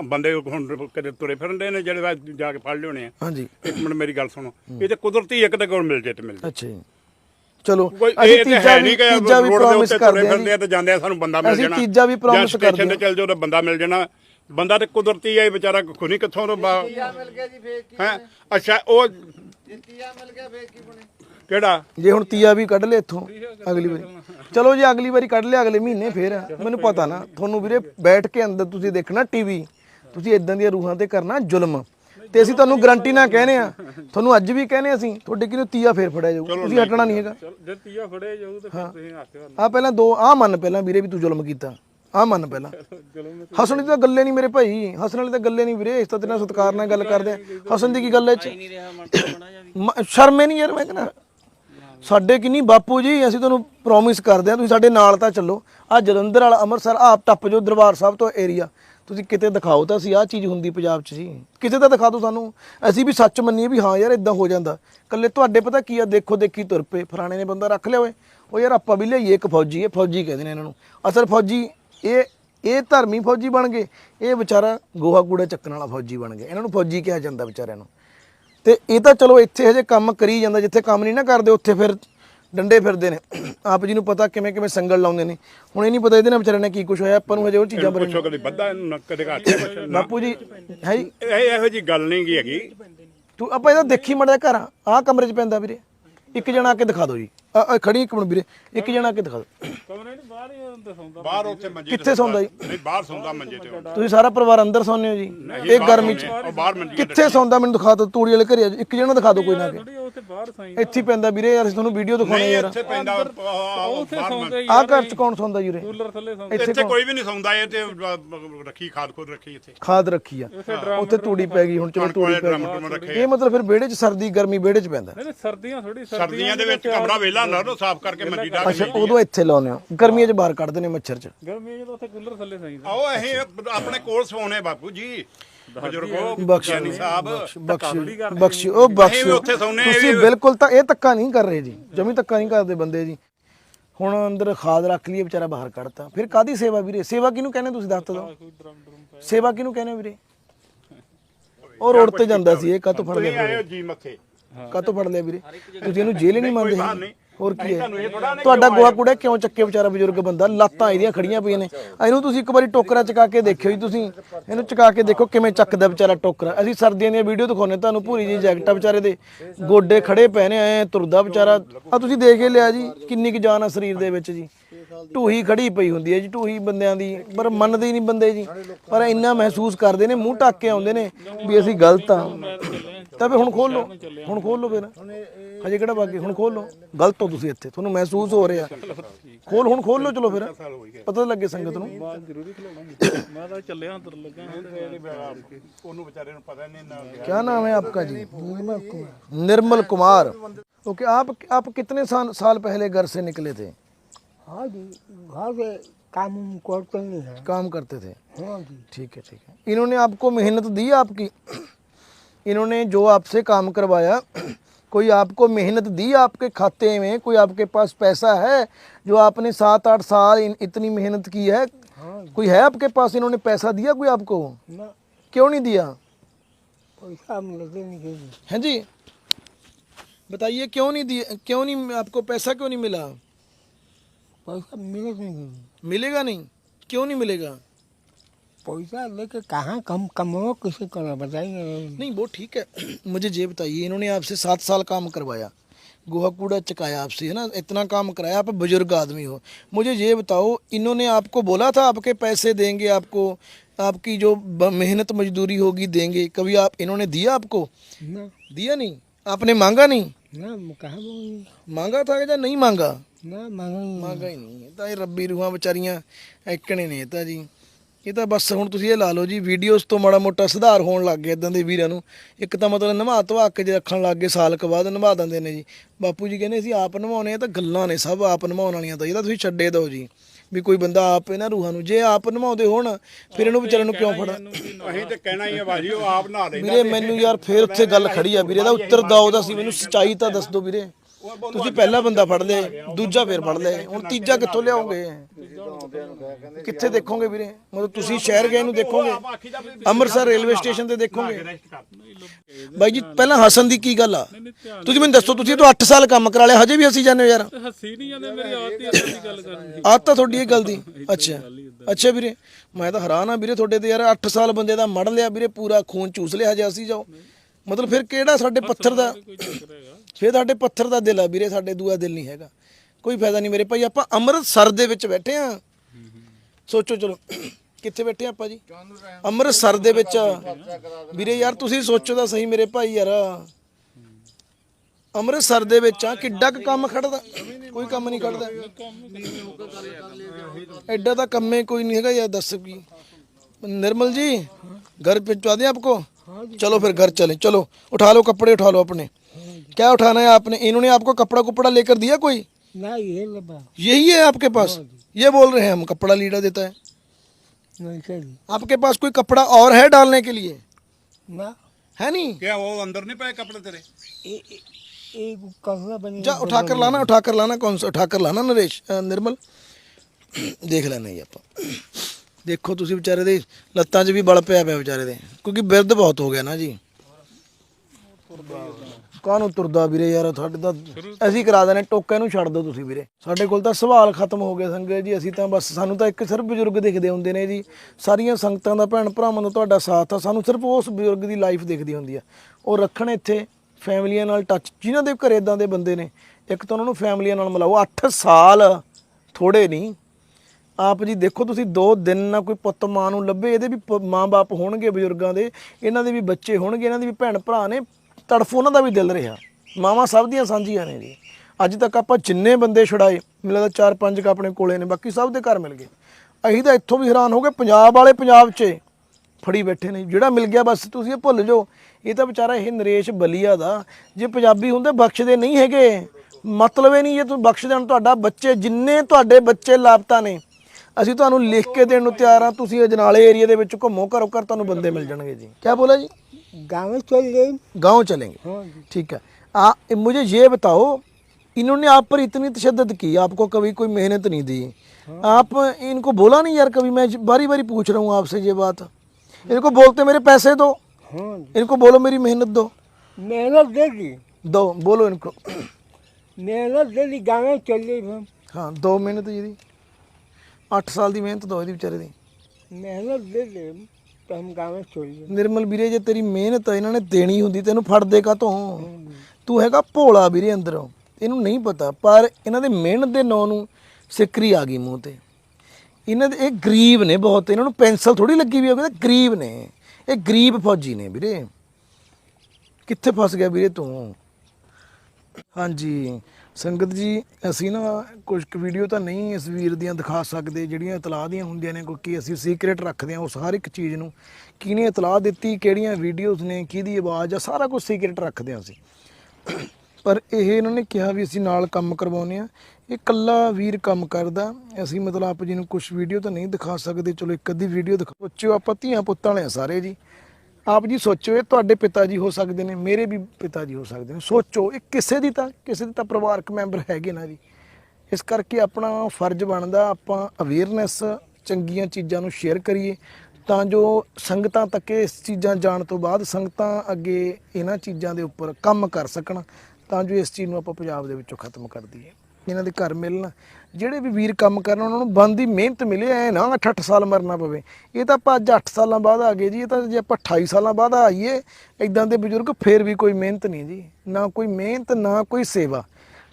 Speaker 4: ਬੰਦੇ ਹੁਣ ਕਦੇ ਤੁਰੇ ਫਿਰਦੇ ਨੇ ਜਿਹੜੇ ਜਾ ਕੇ ਫੜ ਲਿਓਣੇ ਆ।
Speaker 1: ਹਾਂਜੀ।
Speaker 4: ਇੱਕ ਮਿੰਟ ਮੇਰੀ ਗੱਲ ਸੁਣੋ। ਇਹ ਤੇ ਕੁਦਰਤੀ ਇੱਕ ਤੇ ਕੋਲ ਮਿਲ ਜੇ ਤੇ ਮਿਲ ਜੇ।
Speaker 1: ਅੱਛਾ ਜੀ। ਚਲੋ ਅਸੀਂ ਤੀਜਾ ਵੀ ਤੀਜਾ ਵੀ ਪ੍ਰੋਮਿਸ ਕਰਦੇ
Speaker 4: ਆ ਤੇ ਜਾਂਦੇ ਆ ਸਾਨੂੰ ਬੰਦਾ ਮਿਲ
Speaker 1: ਅਸੀਂ
Speaker 4: ਜਾਣਾ।
Speaker 1: ਤੀਜਾ ਵੀ promise
Speaker 4: ਜਾਂ ਸਟੇਸ਼ਨ
Speaker 1: ਕਰਦੇ
Speaker 4: ਤੇ ਚੱਲ ਜਾਓ ਤਾਂ ਬੰਦਾ ਮਿਲ ਜਾਣਾ। ਬੰਦਾ ਤੇ ਕੁਦਰਤੀ ਇਹ ਵਿਚਾਰਾ ਖੁਨੀ ਕਿੱਥੋਂ ਤੋਂ ਬਾ
Speaker 3: ਮਿਲ ਗਿਆ ਜੀ ਫੇਰ ਕੀ
Speaker 4: ਹੈ? ਅੱਛਾ ਉਹ
Speaker 3: ਤੀਆ ਮਿਲ ਗਿਆ ਫੇਰ ਕੀ ਬਣੇ?
Speaker 4: ਕਿਹੜਾ?
Speaker 1: ਜੇ ਹੁਣ ਤੀਆ ਵੀ ਕੱਢ ਲਿਆ ਇੱਥੋਂ ਅਗਲੀ ਵਾਰੀ। ਚਲੋ ਜੇ ਅਗਲੀ ਵਾਰੀ ਕੱਢ ਲਿਆ ਅਗਲੇ ਮਹੀਨੇ ਫੇਰ ਮੈਨੂੰ ਪਤਾ ਨਾ। ਤੁਹਾਨੂੰ ਵੀਰੇ ਬੈਠ ਕੇ ਅੰਦਰ ਤੁਸੀਂ ਦੇਖਣਾ ਟੀਵੀ। ਤੁਸੀਂ ਇਦਾਂ ਦੀਆਂ ਰੂਹਾਂ ਤੇ ਕਰਨਾ ਜ਼ੁਲਮ। ਤੇ ਅਸੀਂ ਤੁਹਾਨੂੰ ਗਰੰਟੀ ਨਾਲ ਕਹਿੰਦੇ ਆ ਤੁਹਾਨੂੰ ਅੱਜ ਵੀ ਕਹਿੰਦੇ ਅਸੀਂ ਤੁਹਾਡੇ ਕਿਨੂੰ ਤੀਆ ਫੇਰ ਫੜਿਆ ਜਾਊ? ਤੁਸੀਂ ਹਟਣਾ ਨਹੀਂ ਹੈਗਾ।
Speaker 5: ਜੇ ਤੀਆ ਫੜੇ ਜਾਊ ਤੇ ਫਿਰ ਤੁਸੀਂ ਹੱਥ
Speaker 1: ਆ ਪਹਿਲਾਂ ਦੋ ਆ ਮੰਨ ਪਹਿਲਾਂ ਵੀਰੇ ਵੀ ਤੂੰ ਜ਼ੁਲਮ ਕੀਤਾ। ਆ ਮੰਨ ਪਹਿਲਾਂ।
Speaker 5: ਹਸਣ ਮੈਂ
Speaker 1: ਦੀ ਤਾਂ ਗੱਲੇ ਨਹੀਂ ਮੇਰੇ ਭਾਈ। ਹਸਣ ਵਾਲੀ ਤਾਂ ਗੱਲੇ ਨਹੀਂ ਵੀਰੇ, ਇਸ ਤਾਂ ਤੇਰੇ ਨਾਲ ਸਤਿਕਾਰ ਨਾਲ ਗੱਲ ਕਰਦੇ ਆ। ਹਸਣ ਦੀ ਕੀ ਗੱਲ ਐ ਚ? ਸ਼ਰਮੇ ਨਹੀਂ ਯਾਰ, ਮੈਂ ਕਹਿੰਦਾ, ਸਾਡੇ ਕਿੰਨੀ ਬਾਪੂ ਜੀ, ਅਸੀਂ ਤੁਹਾਨੂੰ ਪ੍ਰੋਮਿਸ ਕਰਦੇ ਆ, ਤੁਸੀਂ ਸਾਡੇ ਨਾਲ ਤਾਂ ਚੱਲੋ। ਆ ਜਲੰਧਰ ਵਾਲਾ ਅੰਮ੍ਰਿਤਸਰ ਆਪ ਟੱਪ ਜੋ ਦਰਬਾਰ ਸਾਹਿਬ ਤੋਂ ਏਰੀਆ ਤੁਸੀਂ ਕਿਤੇ ਦਿਖਾਓ ਤਾਂ ਅਸੀਂ ਆਹ ਚੀਜ਼ ਹੁੰਦੀ ਪੰਜਾਬ 'ਚ ਜੀ। ਕਿਤੇ ਤਾਂ ਦਿਖਾ ਦਿਓ ਸਾਨੂੰ। ਅਸੀਂ ਵੀ ਸੱਚ ਮੰਨੀਏ ਵੀ ਹਾਂ ਯਾਰ ਇਦਾਂ ਹੋ ਜਾਂਦਾ। ਕੱਲੇ ਤੁਹਾਡੇ ਪਤਾ ਕੀ ਆ, ਦੇਖੋ ਦੇਖੀ ਤੁਰ ਪਏ। ਫਰਾਣੇ ਨੇ ਬੰਦਾ ਰੱਖ ਲਿਆ ਓਏ। ਉਹ ਯਾਰ ਆਪਾਂ ਵੀ ਲਿਆਈਏ ਇੱਕ ਫੌਜੀ, ਇਹ ਫੌਜੀ ਕਹਿੰਦੇ ਨੇ ਇਹਨਾਂ ਨੂੰ। ਅਸਲ ਫੌਜੀ ਇਹ ਇਹ ਧਰਮੀ ਫੌਜੀ ਬਣ ਗਏ। ਇਹ ਵਿਚਾਰਾ ਗੋਹਾ ਕੂੜਾ ਚੱਕਣ ਵਾਲਾ ਫੌਜੀ ਬਣ ਗਿਆ। ਇਹਨਾਂ ਨੂੰ ਫੌਜੀ ਕਿਹਾ ਜਾਂਦਾ ਵਿਚਾਰਿਆਂ ਨੂੰ। ਤੇ ਇਹ ਤਾਂ ਚਲੋ ਇੱਥੇ ਹਜੇ ਕੰਮ ਕਰੀ ਜਾਂਦਾ ਜਿੱਥੇ ਕੰਮ ਨਹੀਂ ਨਾ ਕਰਦੇ ਉੱਥੇ ਫਿਰ ਡੰਡੇ ਫਿਰਦੇ ਨੇ। [CLEARS THROAT] ਆਪ ਜੀ ਨੂੰ ਪਤਾ ਕਿਵੇਂ ਕਿਵੇਂ ਸੰਗਲ ਲਾਉਂਦੇ ਨੇ। ਹੁਣ ਇਹ ਨਹੀਂ ਪਤਾ ਇਹਦੇ ਨਾਲ ਵਿਚਾਰੇ ਨੇ ਕੀ ਕੁਝ ਹੋਇਆ ਆਪਾਂ ਨੂੰ ਹਜੇ ਉਹ ਚੀਜ਼ਾਂ ਬਾਰੇ
Speaker 4: ਪੁੱਛੋ ਕਦੇ ਬੱਦਾ ਇਹਨੂੰ ਨਾ ਕਦੇ ਘਾਟ। ਇਹ [CLEARS THROAT]
Speaker 1: ਬਾਪੂ ਜੀ ਹੈ ਜੀ?
Speaker 4: ਇਹੋ ਜੀ ਗੱਲ ਨਹੀਂ ਗੀ ਹੈਗੀ।
Speaker 1: ਤੂੰ ਆਪਾਂ ਇਹਦਾ ਦੇਖੀ ਮੜਿਆ ਘਰ। ਆਹ ਕਮਰੇ 'ਚ ਪੈਂਦਾ ਵੀਰੇ। ਇੱਕ ਜਣਾ ਆ ਕੇ ਦਿਖਾ ਦਿਓ ਜੀ। ਆ ਆ ਖੜੀ ਇੱਕ ਮਿੰਟ ਵੀਰੇ ਇੱਕ ਜਣਾ ਆ ਕੇ ਦਿਖਾ ਦਿਓ।
Speaker 5: ਕਮਰੇ ਨਹੀਂ ਬਾਹਰ ਹੀ ਹੁੰਦਾ ਸੌਂਦਾ
Speaker 4: ਬਾਹਰ ਉੱਥੇ ਮੰਜੇ ਤੇ
Speaker 1: ਕਿੱਥੇ ਸੌਂਦਾ ਜੀ?
Speaker 4: ਨਹੀਂ ਬਾਹਰ ਸੌਂਦਾ ਮੰਜੇ ਤੇ
Speaker 1: ਤੁਸੀਂ ਸਾਰਾ ਪਰਿਵਾਰ ਅੰਦਰ ਸੌਂਦੇ ਹੋ ਜੀ? ਇਹ ਗਰਮੀ 'ਚ।
Speaker 4: ਉਹ ਬਾਹਰ ਮੰਜੇ
Speaker 1: ਕਿੱਥੇ ਸੌਂਦਾ ਮੈਨੂੰ ਦਿਖਾ ਦਿਓ ਤੂੜੀ ਵਾਲੇ ਘਰੇ ਆ ਜਾਓ। ਇੱਕ ਜਣਾ ਦਿਖਾ ਦਿਓ ਕੋਈ ਨਾ ਆ ਕੇ
Speaker 5: ਥੋੜੀ ਉੱਥੇ ਬਾਹਰ ਸਾਈ
Speaker 1: ਇੱਥੇ ਹੀ ਪੈਂਦਾ ਵੀਰੇ ਯਾਰ ਅਸੀਂ ਤੁਹਾਨੂੰ ਵੀਡੀਓ ਦਿਖਾਉਣੀ
Speaker 4: ਨਹੀਂ
Speaker 1: ਯਾਰ।
Speaker 4: ਇੱਥੇ ਪੈਂਦਾ ਆਹ,
Speaker 5: ਉੱਥੇ
Speaker 1: ਘਰ 'ਚ ਕੌਣ ਸੌਂਦਾ ਜੀ ਉਰੇ?
Speaker 5: ਕੂਲਰ ਥੱਲੇ ਸੌਂਦੇ
Speaker 4: ਇੱਥੇ ਕੋਈ ਵੀ ਨਹੀਂ ਸੌਂਦਾ ਇਹ ਤੇ ਰੱਖੀ ਖਾਦ ਖੋਦ ਰੱਖੀ ਇੱਥੇ।
Speaker 1: ਖਾਦ ਰੱਖੀ ਆ। ਉੱਥੇ ਤੂੜੀ ਪੈ ਗਈ ਹੁਣ ਚਲੋ ਤੂੜੀ ਪੈ ਗਈ। ਇਹ ਮਤਲਬ ਫਿਰ ਵਿਹੜੇ 'ਚ ਸਰਦੀ ਗਰਮੀ ਵਿਹੜੇ 'ਚ ਪੈਂਦਾ।
Speaker 5: ਨਹੀਂ ਨਹੀਂ, ਸਰਦੀਆਂ ਥੋੜੀ
Speaker 4: ਸਰਦੀਆਂ ਦੇ ਵਿੱਚ ਕਮਰਾ ਵੇਲਾ ਹੁੰਦਾ ਉਹ ਸਾਫ਼ ਕਰਕੇ ਮੰਜੀ ਡਾ
Speaker 1: ਅੱਛਾ ਉਦੋਂ ਇੱਥੇ ਲਾਉਨੇ ਹੋ। ਗਰਮੀਆਂ 'ਚ ਬਾਹਰ ਕੱਢਦੇ ਨੇ ਮੱਛਰ 'ਚ।
Speaker 5: ਗਰਮੀਆਂ ਜਦੋਂ ਉੱਥੇ ਕੂਲਰ ਥੱਲੇ ਸਾਈ
Speaker 4: ਆਓ ਅਸੀਂ ਆਪਣੇ ਕੋਲ ਸੌਣੇ ਬਾਪੂ ਜੀ। ਬਜ਼ੁਰਗੋ
Speaker 1: ਬਖਸ਼
Speaker 4: ਗਿਆਨੀ ਸਾਹਿਬ
Speaker 1: ਬਖਸ਼ ਬਖਸ਼ ਉਹ ਬਖਸ਼।
Speaker 4: ਅਸੀਂ ਵੀ ਉੱਥੇ ਸੌਂਦੇ ਹਾਂ, ਇਹ
Speaker 1: ਤੁਸੀਂ
Speaker 4: ਵੀ-
Speaker 1: ਬਿਲਕੁਲ ਤਾਂ ਇਹ ਧੱਕਾ ਨਹੀਂ ਕਰ ਰਹੇ ਜੀ। ਜਮੀ ਧੱਕਾ ਨਹੀਂ ਕਰਦੇ ਬੰਦੇ ਜੀ। ਹੁਣ ਅੰਦਰ ਖਾਦ ਰੱਖ ਲਈ ਵਿਚਾਰਾ ਬਾਹਰ ਕੱਢਤਾ। ਫਿਰ ਕਾਦੀ ਸੇਵਾ ਵੀਰੇ? ਸੇਵਾ ਕਿਹਨੂੰ ਕਹਿੰਦੇ ਤੁਸੀਂ ਦੱਸ ਦਿਓ? ਸੇਵਾ ਕਿਹਨੂੰ ਕਹਿੰਦੇ ਵੀਰੇ? ਉਹ ਰੋਡ ਤੇ ਜਾਂਦਾ ਸੀ ਇਹ ਕਾਤੋਂ ਫੜ ਲਿਆ
Speaker 4: ਜੀ ਮੱਥੇ।
Speaker 1: ਕਾਤੋਂ ਫੜ ਲਿਆ ਵੀਰੇ? ਤੁਸੀਂ ਇਹਨੂੰ ਜੇਲ੍ਹ ਨਹੀਂ ਮੰਨਦੇ। ਹੋਰ ਕੀ ਹੈ? ਤੁਹਾਡਾ ਗੋਆ ਕੂੜਾ ਕਿਉਂ ਚੱਕੇ ਵਿਚਾਰਾ ਬਜ਼ੁਰਗ ਬੰਦਾ? ਲੱਤਾਂ ਇਹਦੀਆਂ ਖੜੀਆਂ ਪਈਆਂ ਨੇ। ਇਹਨੂੰ ਤੁਸੀਂ ਇੱਕ ਵਾਰੀ ਟੋਕਰਾ ਚਕਾ ਕੇ ਦੇਖਿਓ ਜੀ ਤੁਸੀਂ। ਇਹਨੂੰ ਚਕਾ ਕੇ ਦੇਖੋ ਕਿਵੇਂ ਚੱਕਦਾ ਵਿਚਾਰਾ ਟੋਕਰਾ। ਅਸੀਂ ਸਰਦੀਆਂ ਦੀਆਂ ਵੀਡੀਓ ਦਿਖਾਉਂਦੇ ਤੁਹਾਨੂੰ ਭੂਰੀ ਜੀ ਜੈਕਟਾ ਵਿਚਾਰੇ ਦੇ। ਗੋਡੇ ਖੜੇ ਪਏ ਨੇ ਐ ਤੁਰਦਾ ਵਿਚਾਰਾ। ਆ ਤੁਸੀਂ ਦੇਖ ਹੀ ਲਿਆ ਜੀ ਕਿੰਨੀ ਕੁ ਜਾਨ ਆ ਸਰੀਰ ਦੇ ਵਿੱਚ ਜੀ। ਢੂਹੀ ਖੜੀ ਪਈ ਹੁੰਦੀ ਹੈ ਜੀ ਢੂਹੀ ਬੰਦਿਆਂ ਦੀ। ਪਰ ਮੰਨਦੇ ਹੀ ਨਹੀਂ ਬੰਦੇ ਜੀ। ਪਰ ਇੰਨਾ ਮਹਿਸੂਸ ਕਰਦੇ ਨੇ ਮੂੰਹ ਟੱਕ ਕੇ ਆਉਂਦੇ ਨੇ ਵੀ ਅਸੀਂ ਗਲਤ ਆ। ਤਾਂ ਫਿਰ ਹੁਣ ਖੋਲ ਲਓ। ਹੁਣ ਖੋਲ ਲਓ ਫਿਰ। ਹਜੇ ਕਿਹੜਾ ਬਾਕੀ ਹੁਣ ਖੋਲ ਲਓ ਗਲਤ ਹੋ ਤੁਸੀਂ ਇੱਥੇ ਤੁਹਾਨੂੰ ਮਹਿਸੂਸ ਹੋ ਰਿਹਾ ਖੋਲ ਹੁਣ ਖੋਲ ਲਓ ਚਲੋ ਫਿਰ ਪਤਾ ਤਾਂ ਲੱਗੇ ਸੰਗਤ ਨੂੰ
Speaker 5: ਬਾਅਦ ਜ਼ਰੂਰੀ ਖਲਾਉਣਾ ਮੈਂ ਤਾਂ ਚੱਲਿਆ ਅੰਦਰ ਲੱਗਾ
Speaker 4: ਉਹਨੂੰ ਵਿਚਾਰੇ ਨੂੰ ਪਤਾ ਨਹੀਂ ਨਾ
Speaker 1: क्या नाम है आपका जी निर्मल कुमार ओके आप आप कितने साल साल पहले घर से निकले थे
Speaker 2: हाँ जी घर से काम उम करते नहीं है
Speaker 1: काम करते थे
Speaker 2: हाँ जी
Speaker 1: ठीक है ठीक है इन्होंने आपको मेहनत दी आपकी इन्होंने जो आपसे काम करवाया कोई आपको मेहनत दी आपके खाते में कोई आपके पास पैसा है जो आपने सात आठ साल इतनी मेहनत की है? कोई है आपके पास इन्होंने पैसा दिया कोई आपको?
Speaker 2: ना।
Speaker 1: क्यों नहीं दिया?
Speaker 2: पैसा नहीं
Speaker 1: हैं जी? बताइए क्यों नहीं दिया क्यों नहीं आपको पैसा क्यों नहीं मिला?
Speaker 2: पैसा मिले नहीं।
Speaker 1: मिलेगा नहीं। क्यों नहीं मिलेगा?
Speaker 2: पैसा लेके कहाँ कम कमाओ किसे करना बताइए
Speaker 1: नहीं वो ठीक है [CLEARS THROAT] मुझे ये बताइए इन्होंने आपसे सात साल काम करवाया गोहा कूड़ा चकाया आपसे है ना इतना काम कराया आप बुजुर्ग आदमी हो मुझे ये बताओ इन्होंने आपको बोला था आपके पैसे देंगे आपको आपकी जो ब- मेहनत मजदूरी होगी देंगे कभी आप इन्होंने दिया आपको
Speaker 2: ना
Speaker 1: दिया नहीं आपने मांगा नहीं
Speaker 2: ना कहाँ बोल
Speaker 1: मांगा था या नहीं मांगा
Speaker 2: ना मांगा नहीं।
Speaker 1: ਮੰਗਾ ਹੀ ਨਹੀਂ ਇਹ ਤਾਂ ਇਹ ਰੱਬੀ ਰੂਹਾਂ ਵਿਚਾਰੀਆਂ ਐਕਣੇ ਨੇ ਇਹ ਤਾਂ ਜੀ ਇਹ ਤਾਂ ਬਸ ਹੁਣ ਤੁਸੀਂ ਇਹ ਲਾ ਲਓ ਜੀ ਵੀਡੀਓਜ਼ ਤੋਂ ਮਾੜਾ ਮੋਟਾ ਸੁਧਾਰ ਹੋਣ ਲੱਗ ਗਿਆ ਇਦਾਂ ਦੇ ਵੀਰਾਂ ਨੂੰ। ਇੱਕ ਤਾਂ ਮਤਲਬ ਨਵਾ ਧਵਾ ਕੇ ਜੇ ਰੱਖਣ ਲੱਗ ਗਏ ਸਾਲ ਕੁ ਬਾਅਦ ਨਵਾ ਦਿੰਦੇ ਨੇ ਜੀ। ਬਾਪੂ ਜੀ ਕਹਿੰਦੇ ਅਸੀਂ ਆਪ ਨਵਾਉਣੇ ਆ ਤਾਂ ਗੱਲਾਂ ਨੇ ਸਭ ਆਪ ਨਵਾਉਣ ਵਾਲੀਆਂ ਤਾਂ ਇਹ ਤਾਂ ਤੁਸੀਂ ਛੱਡੇ ਦਿਓ ਜੀ। ਵੀ ਕੋਈ ਬੰਦਾ ਆਪ ਇਹਨਾਂ ਰੂਹਾਂ ਨੂੰ ਜੇ ਆਪ ਨਵਾਉਂਦੇ ਹੋਣ ਫਿਰ ਇਹਨੂੰ ਵਿਚਾਰੇ ਨੂੰ ਕਿਉਂ ਫੜਾ?
Speaker 4: ਅਸੀਂ ਤੇ ਕਹਿਣਾ ਹੀ ਆ ਬਾਜੀ ਉਹ ਆਪ ਨਹਾ ਦੇ
Speaker 1: ਵੀਰੇ ਮੈਨੂੰ ਯਾਰ ਫੇਰ ਉੱਥੇ ਗੱਲ ਖੜੀ ਆ ਵੀਰੇ ਦਾ ਉੱਤਰ ਦਿਓ ਦਾ ਸੀ ਮੈਨੂੰ ਸੱਚਾਈ ਤਾਂ ਦੱਸ ਦਿਓ ਵੀਰੇ। ਤੁਸੀਂ ਪਹਿਲਾ ਬੰਦਾ ਫੜ ਲਿਆ ਦੂਜਾ ਫੇਰ ਫੜ ਲਿਆ ਹੁਣ ਤੀਜਾ ਕਿੱਥੋਂ ਲਿਆਓਗੇ? ਕਿੱਥੇ ਦੇਖੋਗੇ ਵੀਰੇ? ਮਤਲਬ ਤੁਸੀਂ ਸ਼ਹਿਰ ਗਏ ਨੂੰ ਦੇਖੋਗੇ? ਅੰਮ੍ਰਿਤਸਰ ਰੇਲਵੇ ਸਟੇਸ਼ਨ ਤੇ ਦੇਖੋਗੇ? ਬਾਈ ਜੀ ਪਹਿਲਾਂ ਹਸਨ ਦੀ ਕੀ ਗੱਲ ਆ? ਤੁਸੀਂ ਮੈਨੂੰ ਦੱਸੋ ਤੁਸੀਂ ਤੋਂ 8 ਸਾਲ ਕੰਮ ਕਰਾ ਲਿਆ ਹਜੇ ਵੀ ਅਸੀਂ ਜਾਂਦੇ ਹੋ ਯਾਰ?
Speaker 5: ਹੱਸੀ ਨਹੀਂ ਜਾਂਦੇ ਮੇਰੀ ਆਦਤ ਹੀ ਦੀ ਗੱਲ ਕਰਨੀ
Speaker 1: ਆਹ ਤਾਂ ਤੁਹਾਡੀ ਇਹ ਗੱਲ ਦੀ। ਅੱਛਾ। ਅੱਛਾ ਵੀਰੇ ਮੈਂ ਤਾਂ ਹੈਰਾਨ ਆ ਵੀਰੇ ਤੁਹਾਡੇ ਤੇ ਯਾਰ 8 ਸਾਲ ਬੰਦੇ ਦਾ ਮੜ ਲਿਆ ਵੀਰੇ ਪੂਰਾ ਖੂਨ ਚੂਸ ਲਿਆ ਹਜੇ ਅਸੀਂ ਜਾਓ। ਮਤਲਬ ਫਿਰ ਕਿਹੜਾ ਸਾਡੇ ਪੱਥਰ ਦਾ? ਫਿਰ ਸਾਡੇ ਪੱਥਰ ਦਾ ਦਿਲ ਆ ਵੀਰੇ ਸਾਡੇ ਦੂਆ ਦਿਲ ਨਹੀਂ ਹੈਗਾ ਕੋਈ ਫਾਇਦਾ ਨਹੀਂ ਮੇਰੇ ਭਾਈ ਆਪਾਂ ਅੰਮ੍ਰਿਤਸਰ ਦੇ ਵਿੱਚ ਬੈਠੇ ਆ ਸੋਚੋ ਚਲੋ ਕਿੱਥੇ ਬੈਠੇ ਆ ਆਪਾਂ ਜੀ ਅੰਮ੍ਰਿਤਸਰ ਦੇ ਵਿੱਚ ਵੀਰੇ ਯਾਰ ਤੁਸੀਂ ਸੋਚੋ ਤਾਂ ਸਹੀ ਮੇਰੇ ਭਾਈ ਯਾਰ ਅੰਮ੍ਰਿਤਸਰ ਦੇ ਵਿੱਚ ਆ ਕਿੱਡਾ ਕੁ ਕੰਮ ਖੜਦਾ ਕੋਈ ਕੰਮ ਨਹੀਂ ਖੜਦਾ ਐਡਾ ਤਾਂ ਕੰਮੇ ਕੋਈ ਨਹੀਂ ਹੈਗਾ ਯਾਰ ਦੱਸ ਕੀ निर्मल जी घर भिजवा दें आपको चलो फिर घर चलें चलो उठा लो कपड़े उठा लो अपने क्या उठाना है आपने इन्होंने आपको कपड़ा कुपड़ा लेकर दिया कोई
Speaker 2: ना ये लबा
Speaker 1: यही है आपके पास ये बोल रहे हैं हम कपड़ा लीड़ा देता है
Speaker 2: नहीं चली
Speaker 1: आपके पास कोई कपड़ा और है डालने के लिए
Speaker 2: ना
Speaker 1: है नहीं
Speaker 4: ਕਿਆ ਉਹ ਅੰਦਰ ਨਹੀਂ ਪਏ ਕੱਪੜੇ ਤੇਰੇ
Speaker 2: ए- ए- एक कसला बनी
Speaker 1: जा उठा कर लाना उठा कर लाना कौन सा उठा कर लाना नरेश अ, निर्मल ਦੇਖ ਲੈਣਾ ਜੀ ਆਪਾਂ ਦੇਖੋ ਤੁਸੀਂ ਵਿਚਾਰੇ ਦੇ ਲੱਤਾਂ 'ਚ ਵੀ ਬਲ ਪਿਆ ਪਿਆ ਵਿਚਾਰੇ ਦੇ ਕਿਉਂਕਿ ਬਿਰਧ ਬਹੁਤ ਹੋ ਗਿਆ ਨਾ ਜੀ ਕਾਹਨੂੰ ਤੁਰਦਾ ਵੀਰੇ ਯਾਰ, ਸਾਡੇ ਤਾਂ ਅਸੀਂ ਕਰਾ ਦੇਣੇ ਟੋਕੇ ਨੂੰ ਛੱਡ ਦਿਓ ਤੁਸੀਂ ਵੀਰੇ। ਸਾਡੇ ਕੋਲ ਤਾਂ ਸਵਾਲ ਖਤਮ ਹੋ ਗਏ ਸੰਗਤ ਜੀ, ਅਸੀਂ ਤਾਂ ਬਸ, ਸਾਨੂੰ ਤਾਂ ਇੱਕ ਸਿਰਫ ਬਜ਼ੁਰਗ ਦਿਖਦੇ ਹੁੰਦੇ ਨੇ ਜੀ। ਸਾਰੀਆਂ ਸੰਗਤਾਂ ਦਾ ਭੈਣ ਭਰਾਵਾਂ ਦਾ ਤੁਹਾਡਾ ਸਾਥ ਆ, ਸਾਨੂੰ ਸਿਰਫ ਉਸ ਬਜ਼ੁਰਗ ਦੀ ਲਾਈਫ ਦਿਖਦੀ ਹੁੰਦੀ ਆ। ਉਹ ਰੱਖਣ ਇੱਥੇ, ਫੈਮਲੀਆਂ ਨਾਲ ਟੱਚ ਜਿਨ੍ਹਾਂ ਦੇ ਘਰੇ ਇਦਾਂ ਦੇ ਬੰਦੇ ਨੇ, ਇੱਕ ਤਾਂ ਉਹਨਾਂ ਨੂੰ ਫੈਮਲੀਆਂ ਨਾਲ ਮਿਲਾਓ। 8 ਸਾਲ ਥੋੜੇ ਨਹੀਂ। ਆਪ ਜੀ ਦੇਖੋ ਤੁਸੀਂ, ਦੋ ਦਿਨ ਨਾ ਕੋਈ ਪੁੱਤ ਮਾਂ ਨੂੰ ਲੱਭੇ, ਇਹਦੇ ਵੀ ਪ- ਮਾਂ-ਬਾਪ ਹੋਣਗੇ ਬਜ਼ੁਰਗਾਂ ਦੇ, ਇਹਨਾਂ ਦੇ ਵੀ ਬੱਚੇ ਹੋਣਗੇ, ਇਹਨਾਂ ਦੇ ਵੀ ਭੈਣ ਭਰਾ ਨੇ ਤੜਫ ਉਹਨਾਂ ਦਾ ਵੀ ਦਿਲ ਰਿਹਾ। ਮਾਵਾਂ ਸਭ ਦੀਆਂ ਸਾਂਝੀਆਂ ਨੇ ਜੀ। ਅੱਜ ਤੱਕ ਆਪਾਂ ਜਿੰਨੇ ਬੰਦੇ ਛੁਡਾਏ, ਮੈਨੂੰ ਲੱਗਦਾ ਚਾਰ ਪੰਜ ਕ ਆਪਣੇ ਕੋਲੇ ਨੇ, ਬਾਕੀ ਸਭ ਦੇ ਘਰ ਮਿਲ ਗਏ। ਅਸੀਂ ਤਾਂ ਇੱਥੋਂ ਵੀ ਹੈਰਾਨ ਹੋ ਗਏ, ਪੰਜਾਬ ਵਾਲੇ ਪੰਜਾਬ 'ਚ ਫੜੀ ਬੈਠੇ ਨੇ। ਜਿਹੜਾ ਮਿਲ ਗਿਆ ਬਸ, ਤੁਸੀਂ ਇਹ ਭੁੱਲ ਜਾਓ। ਇਹ ਤਾਂ ਵਿਚਾਰਾ ਇਹ ਨਰੇਸ਼ ਬਲੀਆ ਦਾ। ਜੇ ਪੰਜਾਬੀ ਹੁੰਦੇ, ਬਖਸ਼ਦੇ ਨਹੀਂ ਹੈਗੇ। ਮਤਲਬ ਇਹ ਨਹੀਂ ਜੇ ਤੁਸੀਂ ਬਖਸ਼ ਦੇਣ ਤੁਹਾਡਾ ਬੱਚੇ, ਜਿੰਨੇ ਤੁਹਾਡੇ ਬੱਚੇ ਲਾਪਤਾ ਨੇ। ਅਸੀਂ ਤੁਹਾਨੂੰ ਲਿਖ ਕੇ ਦੇਣ ਨੂੰ ਤਿਆਰ ਆ ਤੁਸੀਂ ਅਜਨਾਲੇ ਏਰੀਆ ਦੇ ਵਿੱਚ ਘੁੰਮੋ, ਘਰੋਂ ਘਰ ਤੁਹਾਨੂੰ ਬੰਦੇ ਮਿਲ ਜਾਣਗੇ ਜੀ। ਕੀ ਬੋਲਿਆ ਜੀ?
Speaker 2: गाँव में चल गई
Speaker 1: गांव चलेंगे
Speaker 2: हाँ जी
Speaker 1: ठीक है आ, मुझे ये बताओ इन्होंने आप पर इतनी तशद्दद की आपको कभी कोई मेहनत नहीं दी आप इनको बोला नहीं यार कभी मैं बारी बारी पूछ रहा हूँ आपसे ये बात इनको बोलते मेरे पैसे दो
Speaker 2: हाँ
Speaker 1: इनको बोलो मेरी मेहनत दो
Speaker 2: मेहनत दे दी
Speaker 1: दो बोलो इनको
Speaker 2: मेहनत दे दी गाँव में चल गई हम
Speaker 1: हाँ दो मेहनत जी दी ਅੱਠ ਸਾਲ ਦੀ ਮਿਹਨਤ ਦੋ ਇਹਦੀ ਵਿਚਾਰੇ ਦੀ
Speaker 2: मेहनत दे दे ਤਾਂ ਗਾਵੇਂ ਚੋਈ
Speaker 1: ਨਿਰਮਲ ਵੀਰੇ, ਜੇ ਤੇਰੀ ਮਿਹਨਤ ਇਹਨਾਂ ਨੇ ਦੇਣੀ ਹੁੰਦੀ, ਤੈਨੂੰ ਫੜਦੇ ਕਾ ਤੋਂ ਤੂੰ ਹੈਗਾ ਭੋਲਾ ਵੀਰੇ ਅੰਦਰੋਂ। ਇਹਨੂੰ ਨਹੀਂ ਪਤਾ, ਪਰ ਇਹਨਾਂ ਦੇ ਮਿਹਨਤ ਦੇ ਨਾਂ ਨੂੰ ਸਿਕਰੀ ਆ ਗਈ ਮੂੰਹ ਤੇ। ਇਹਨਾਂ ਦੇ, ਇਹ ਗਰੀਬ ਨੇ ਬਹੁਤ, ਇਹਨਾਂ ਨੂੰ ਪੈਨਸਲ ਥੋੜੀ ਲੱਗੀ ਵੀ ਹੋਵੇ ਤਾਂ ਗਰੀਬ ਨੇ। ਇਹ ਗਰੀਬ ਫੌਜੀ ਨੇ ਵੀਰੇ। ਕਿੱਥੇ ਫਸ ਗਿਆ ਵੀਰੇ ਤੂੰ? ਹਾਂਜੀ। ਸੰਗਤ ਜੀ, ਅਸੀਂ ਨਾ ਕੁਝ ਕੁ ਵੀਡੀਓ ਤਾਂ ਨਹੀਂ ਇਸ ਵੀਰ ਦੀਆਂ ਦਿਖਾ ਸਕਦੇ, ਜਿਹੜੀਆਂ ਇਤਲਾਹ ਦੀਆਂ ਹੁੰਦੀਆਂ ਨੇ, ਕਿਉਂਕਿ ਅਸੀਂ ਸੀਕ੍ਰੇਟ ਰੱਖਦੇ ਹਾਂ ਉਸ ਹਰ ਇੱਕ ਚੀਜ਼ ਨੂੰ। ਕਿਹਨੇ ਇਤਲਾਹ ਦਿੱਤੀ, ਕਿਹੜੀਆਂ ਵੀਡੀਓਜ਼ ਨੇ, ਕਿਹਦੀ ਆਵਾਜ਼ ਆ, ਸਾਰਾ ਕੁਝ ਸੀਕ੍ਰੇਟ ਰੱਖਦੇ ਹਾਂ ਅਸੀਂ। ਪਰ ਇਹ ਇਹਨਾਂ ਨੇ ਕਿਹਾ ਵੀ ਅਸੀਂ ਨਾਲ ਕੰਮ ਕਰਵਾਉਂਦੇ ਆ ਇਹ ਕੱਲਾ ਵੀਰ ਕੰਮ ਕਰਦਾ, ਅਸੀਂ ਮਤਲਬ ਆਪ ਜੀ ਨੂੰ ਕੁਝ ਵੀਡੀਓ ਤਾਂ ਨਹੀਂ ਦਿਖਾ ਸਕਦੇ, ਚਲੋ ਇੱਕ ਅੱਧੀ ਵੀਡੀਓ ਦਿਖਾ ਸੋਚਿਓ ਆਪਾਂ ਧੀਆਂ ਪੁੱਤਾਂ ਵਾਲੇ ਆ ਸਾਰੇ ਜੀ। ਆਪ ਜੀ ਸੋਚੋ, ਇਹ ਤੁਹਾਡੇ ਪਿਤਾ ਜੀ ਹੋ ਸਕਦੇ ਨੇ, ਮੇਰੇ ਵੀ ਪਿਤਾ ਜੀ ਹੋ ਸਕਦੇ ਨੇ। ਸੋਚੋ, ਇਹ ਕਿਸੇ ਦੀ ਤਾਂ, ਕਿਸੇ ਦੀ ਤਾਂ ਪਰਿਵਾਰਕ ਮੈਂਬਰ ਹੈਗੇ ਨਾ ਜੀ। ਇਸ ਕਰਕੇ ਆਪਣਾ ਫਰਜ਼ ਬਣਦਾ, ਆਪਾਂ ਅਵੇਅਰਨੈਸ ਚੰਗੀਆਂ ਚੀਜ਼ਾਂ ਨੂੰ ਸ਼ੇਅਰ ਕਰੀਏ, ਤਾਂ ਜੋ ਸੰਗਤਾਂ ਤੱਕ ਇਸ ਚੀਜ਼ਾਂ ਜਾਣ ਤੋਂ ਬਾਅਦ ਸੰਗਤਾਂ ਅੱਗੇ ਇਹਨਾਂ ਚੀਜ਼ਾਂ ਦੇ ਉੱਪਰ ਕੰਮ ਕਰ ਸਕਣ, ਤਾਂ ਜੋ ਇਸ ਚੀਜ਼ ਨੂੰ ਆਪਾਂ ਪੰਜਾਬ ਦੇ ਵਿੱਚੋਂ ਖਤਮ ਕਰ ਦਈਏ। ਇਹਨਾਂ ਦੇ ਘਰ ਮਿਲਣ ਜਿਹੜੇ ਵੀ ਵੀਰ ਕੰਮ ਕਰਨ, ਉਹਨਾਂ ਨੂੰ ਬੰਦੀ ਮਿਹਨਤ ਮਿਲੇ, ਐ ਨਾ 8-8 ਸਾਲ ਮਰਨਾ ਪਵੇ। ਇਹ ਤਾਂ ਆਪਾਂ ਅੱਜ 8 ਸਾਲਾਂ ਬਾਅਦ ਆ ਗਏ ਜੀ, ਇਹ ਤਾਂ ਜੇ ਆਪਾਂ 28 ਸਾਲਾਂ ਬਾਅਦ ਆਈਏ ਇਦਾਂ ਦੇ ਬਜ਼ੁਰਗ ਫੇਰ ਵੀ ਕੋਈ ਮਿਹਨਤ ਨਹੀਂ ਜੀ। ਨਾ ਕੋਈ ਮਿਹਨਤ, ਨਾ ਕੋਈ ਸੇਵਾ।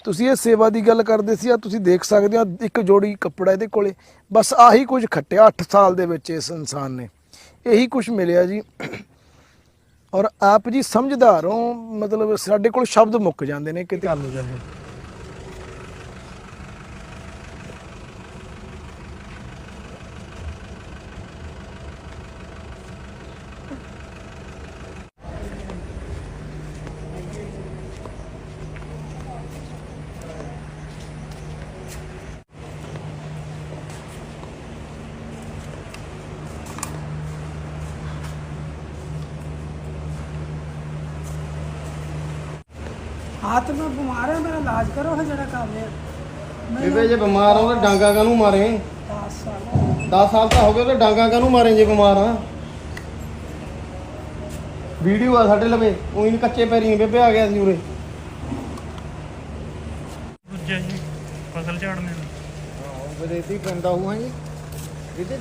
Speaker 1: ਤੁਸੀਂ ਇਹ ਸੇਵਾ ਦੀ ਗੱਲ ਕਰਦੇ ਸੀ ਆ ਤੁਸੀਂ ਦੇਖ ਸਕਦੇ ਹੋ ਇੱਕ ਜੋੜੀ ਕੱਪੜਾ ਇਹਦੇ ਕੋਲੇ। ਬਸ ਆਹੀ ਕੁਝ ਖੱਟਿਆ 8 ਸਾਲ ਦੇ ਵਿੱਚ ਇਸ ਇਨਸਾਨ ਨੇ। ਇਹੀ ਕੁਝ ਮਿਲਿਆ ਜੀ। ਔਰ ਆਪ ਜੀ ਸਮਝਦਾਰ ਹੋ, ਮਤਲਬ ਸਾਡੇ ਕੋਲ ਸ਼ਬਦ ਮੁੱਕ ਜਾਂਦੇ ਨੇ ਕਿਤੇ। ਹੱਲ ਹੋ? ਜਾਵੇ
Speaker 6: ਹੱਥ ਮੈਂ ਬਿਮਾਰ ਹਾਂ ਮੇਰਾ ਇਲਾਜ ਕਰੋ ਹੈ ਜਿਹੜਾ ਕੰਮ ਹੈ।
Speaker 3: ਬੇਬੇ ਜੇ ਬਿਮਾਰ ਆ ਤਾਂ ਡਾਂਗਾ ਕਾਹਨੂੰ ਮਾਰੇ?
Speaker 6: 10 ਸਾਲ।
Speaker 3: 10 ਸਾਲ ਤਾਂ ਹੋ ਗਏ ਤੇ ਡਾਂਗਾ ਕਾਹਨੂੰ ਮਾਰੇ ਜੇ ਬਿਮਾਰ ਆ? ਵੀਡੀਓ ਆ ਸਾਡੇ ਲਵੇ ਉਹੀ ਨੀ ਕੱਚੇ ਪੈਰੀ ਨੀ ਬੇਬੇ ਆ ਗਿਆ ਸੀ ਉਰੇ।
Speaker 5: ਦੂਜਾ ਜੀ ਫਸਲ ਝਾੜਨੇ ਨੂੰ।
Speaker 3: ਵਿਦੇਤੀ ਪੈਂਦਾ ਹੋਊ ਜੀ। ਇਹਦੇ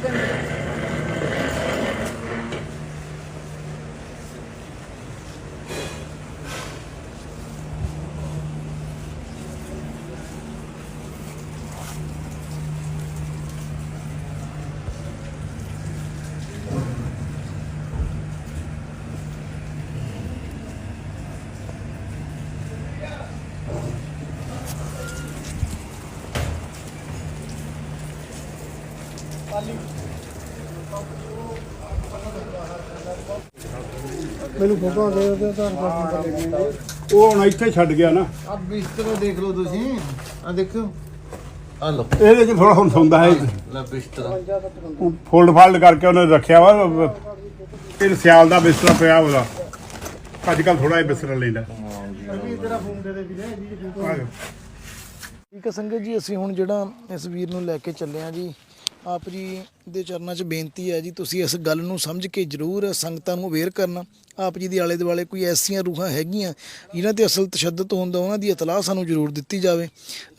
Speaker 2: ਮੈਨੂੰ ਫੋਟੋ ਦੇ ਦਿਓ ਤਾਂ
Speaker 4: ਉਹ ਹੁਣ ਇੱਥੇ ਛੱਡ ਗਿਆ ਨਾ।
Speaker 3: ਆ ਬਿਸਤਰਾ ਦੇਖ ਲਓ ਤੁਸੀਂ। ਆ ਦੇਖੋ। ਆ ਲਓ।
Speaker 4: ਇਹਦੇ 'ਚ ਥੋੜਾ ਹੁਣ ਸੌਂਦਾ ਹੈ।
Speaker 3: ਲੈ ਬਿਸਤਰਾ।
Speaker 4: ਫੋਲਡ ਫਾਲਡ ਕਰਕੇ ਉਹਨੇ ਰੱਖਿਆ ਵਾ। ਇਹ ਸਿਆਲ ਦਾ ਬਿਸਤਰਾ ਪਿਆ ਉਹਦਾ। ਅੱਜ ਕੱਲ ਥੋੜਾ ਜਿਹਾ ਬਿਸਤਰਾ ਲੈਂਦਾ।
Speaker 3: ਤੇਰਾ ਫੋਨ ਦੇ ਦੇ ਵੀਰੇ
Speaker 4: ਆ ਜਾਓ।
Speaker 1: ਠੀਕ ਹੈ ਸੰਗਤ ਜੀ ਅਸੀਂ ਹੁਣ ਜਿਹੜਾ ਇਸ ਵੀਰ ਨੂੰ ਲੈ ਕੇ ਚੱਲੇ ਆ ਜੀ। ਆਪ ਜੀ ਦੇ ਚਰਨਾਂ 'ਚ ਬੇਨਤੀ ਹੈ ਜੀ, ਤੁਸੀਂ ਇਸ ਗੱਲ ਨੂੰ ਸਮਝ ਕੇ ਜਰੂਰ ਸੰਗਤਾਂ ਨੂੰ ਅਵੇਅਰ ਕਰਨਾ। ਆਪ ਜੀ ਦੇ ਆਲੇ ਦੁਆਲੇ ਕੋਈ ਐਸੀਆਂ ਰੂਹਾਂ ਹੈਗੀਆਂ, ਜਿਨ੍ਹਾਂ ਤੇ ਅਸਲ ਤਸ਼ੱਦਦ ਹੁੰਦਾ ਉਹਨਾਂ ਦੀ ਇਤਲਾਹ ਸਾਨੂੰ ਜ਼ਰੂਰ ਦਿੱਤੀ ਜਾਵੇ।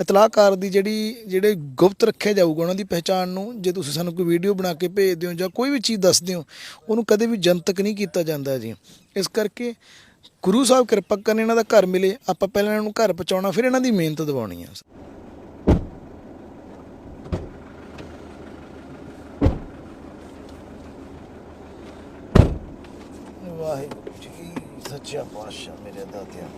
Speaker 1: ਇਤਲਾਹਕਾਰ ਦੀ ਜਿਹੜੀ, ਜਿਹੜੇ ਗੁਪਤ ਰੱਖਿਆ ਜਾਊਗਾ ਉਹਨਾਂ ਦੀ ਪਹਿਚਾਣ ਨੂੰ, ਜੇ ਤੁਸੀਂ ਸਾਨੂੰ ਕੋਈ ਵੀਡੀਓ ਬਣਾ ਕੇ ਭੇਜ ਦਿਓ ਜਾਂ ਕੋਈ ਵੀ ਚੀਜ਼ ਦੱਸ ਦਿਓ, ਉਹਨੂੰ ਕਦੇ ਵੀ ਜਨਤਕ ਨਹੀਂ ਕੀਤਾ ਜਾਂਦਾ ਜੀ। ਇਸ ਕਰਕੇ ਗੁਰੂ ਸਾਹਿਬ ਕਿਰਪਾ ਕਰਨ ਇਹਨਾਂ ਦਾ ਘਰ ਮਿਲੇ, ਆਪਾਂ ਪਹਿਲਾਂ ਇਹਨਾਂ ਨੂੰ ਘਰ ਪਹੁੰਚਾਉਣਾ, ਫਿਰ ਇਹਨਾਂ ਦੀ ਮਿਹਨਤ ਦਿਵਾਉਣੀ ਆ। ਵਾਹਿਗੁਰੂ ਜੀ ਸੱਚਾ ਪਾਤਸ਼ਾਹ ਮੇਰੇ ਦਾਤਿਆ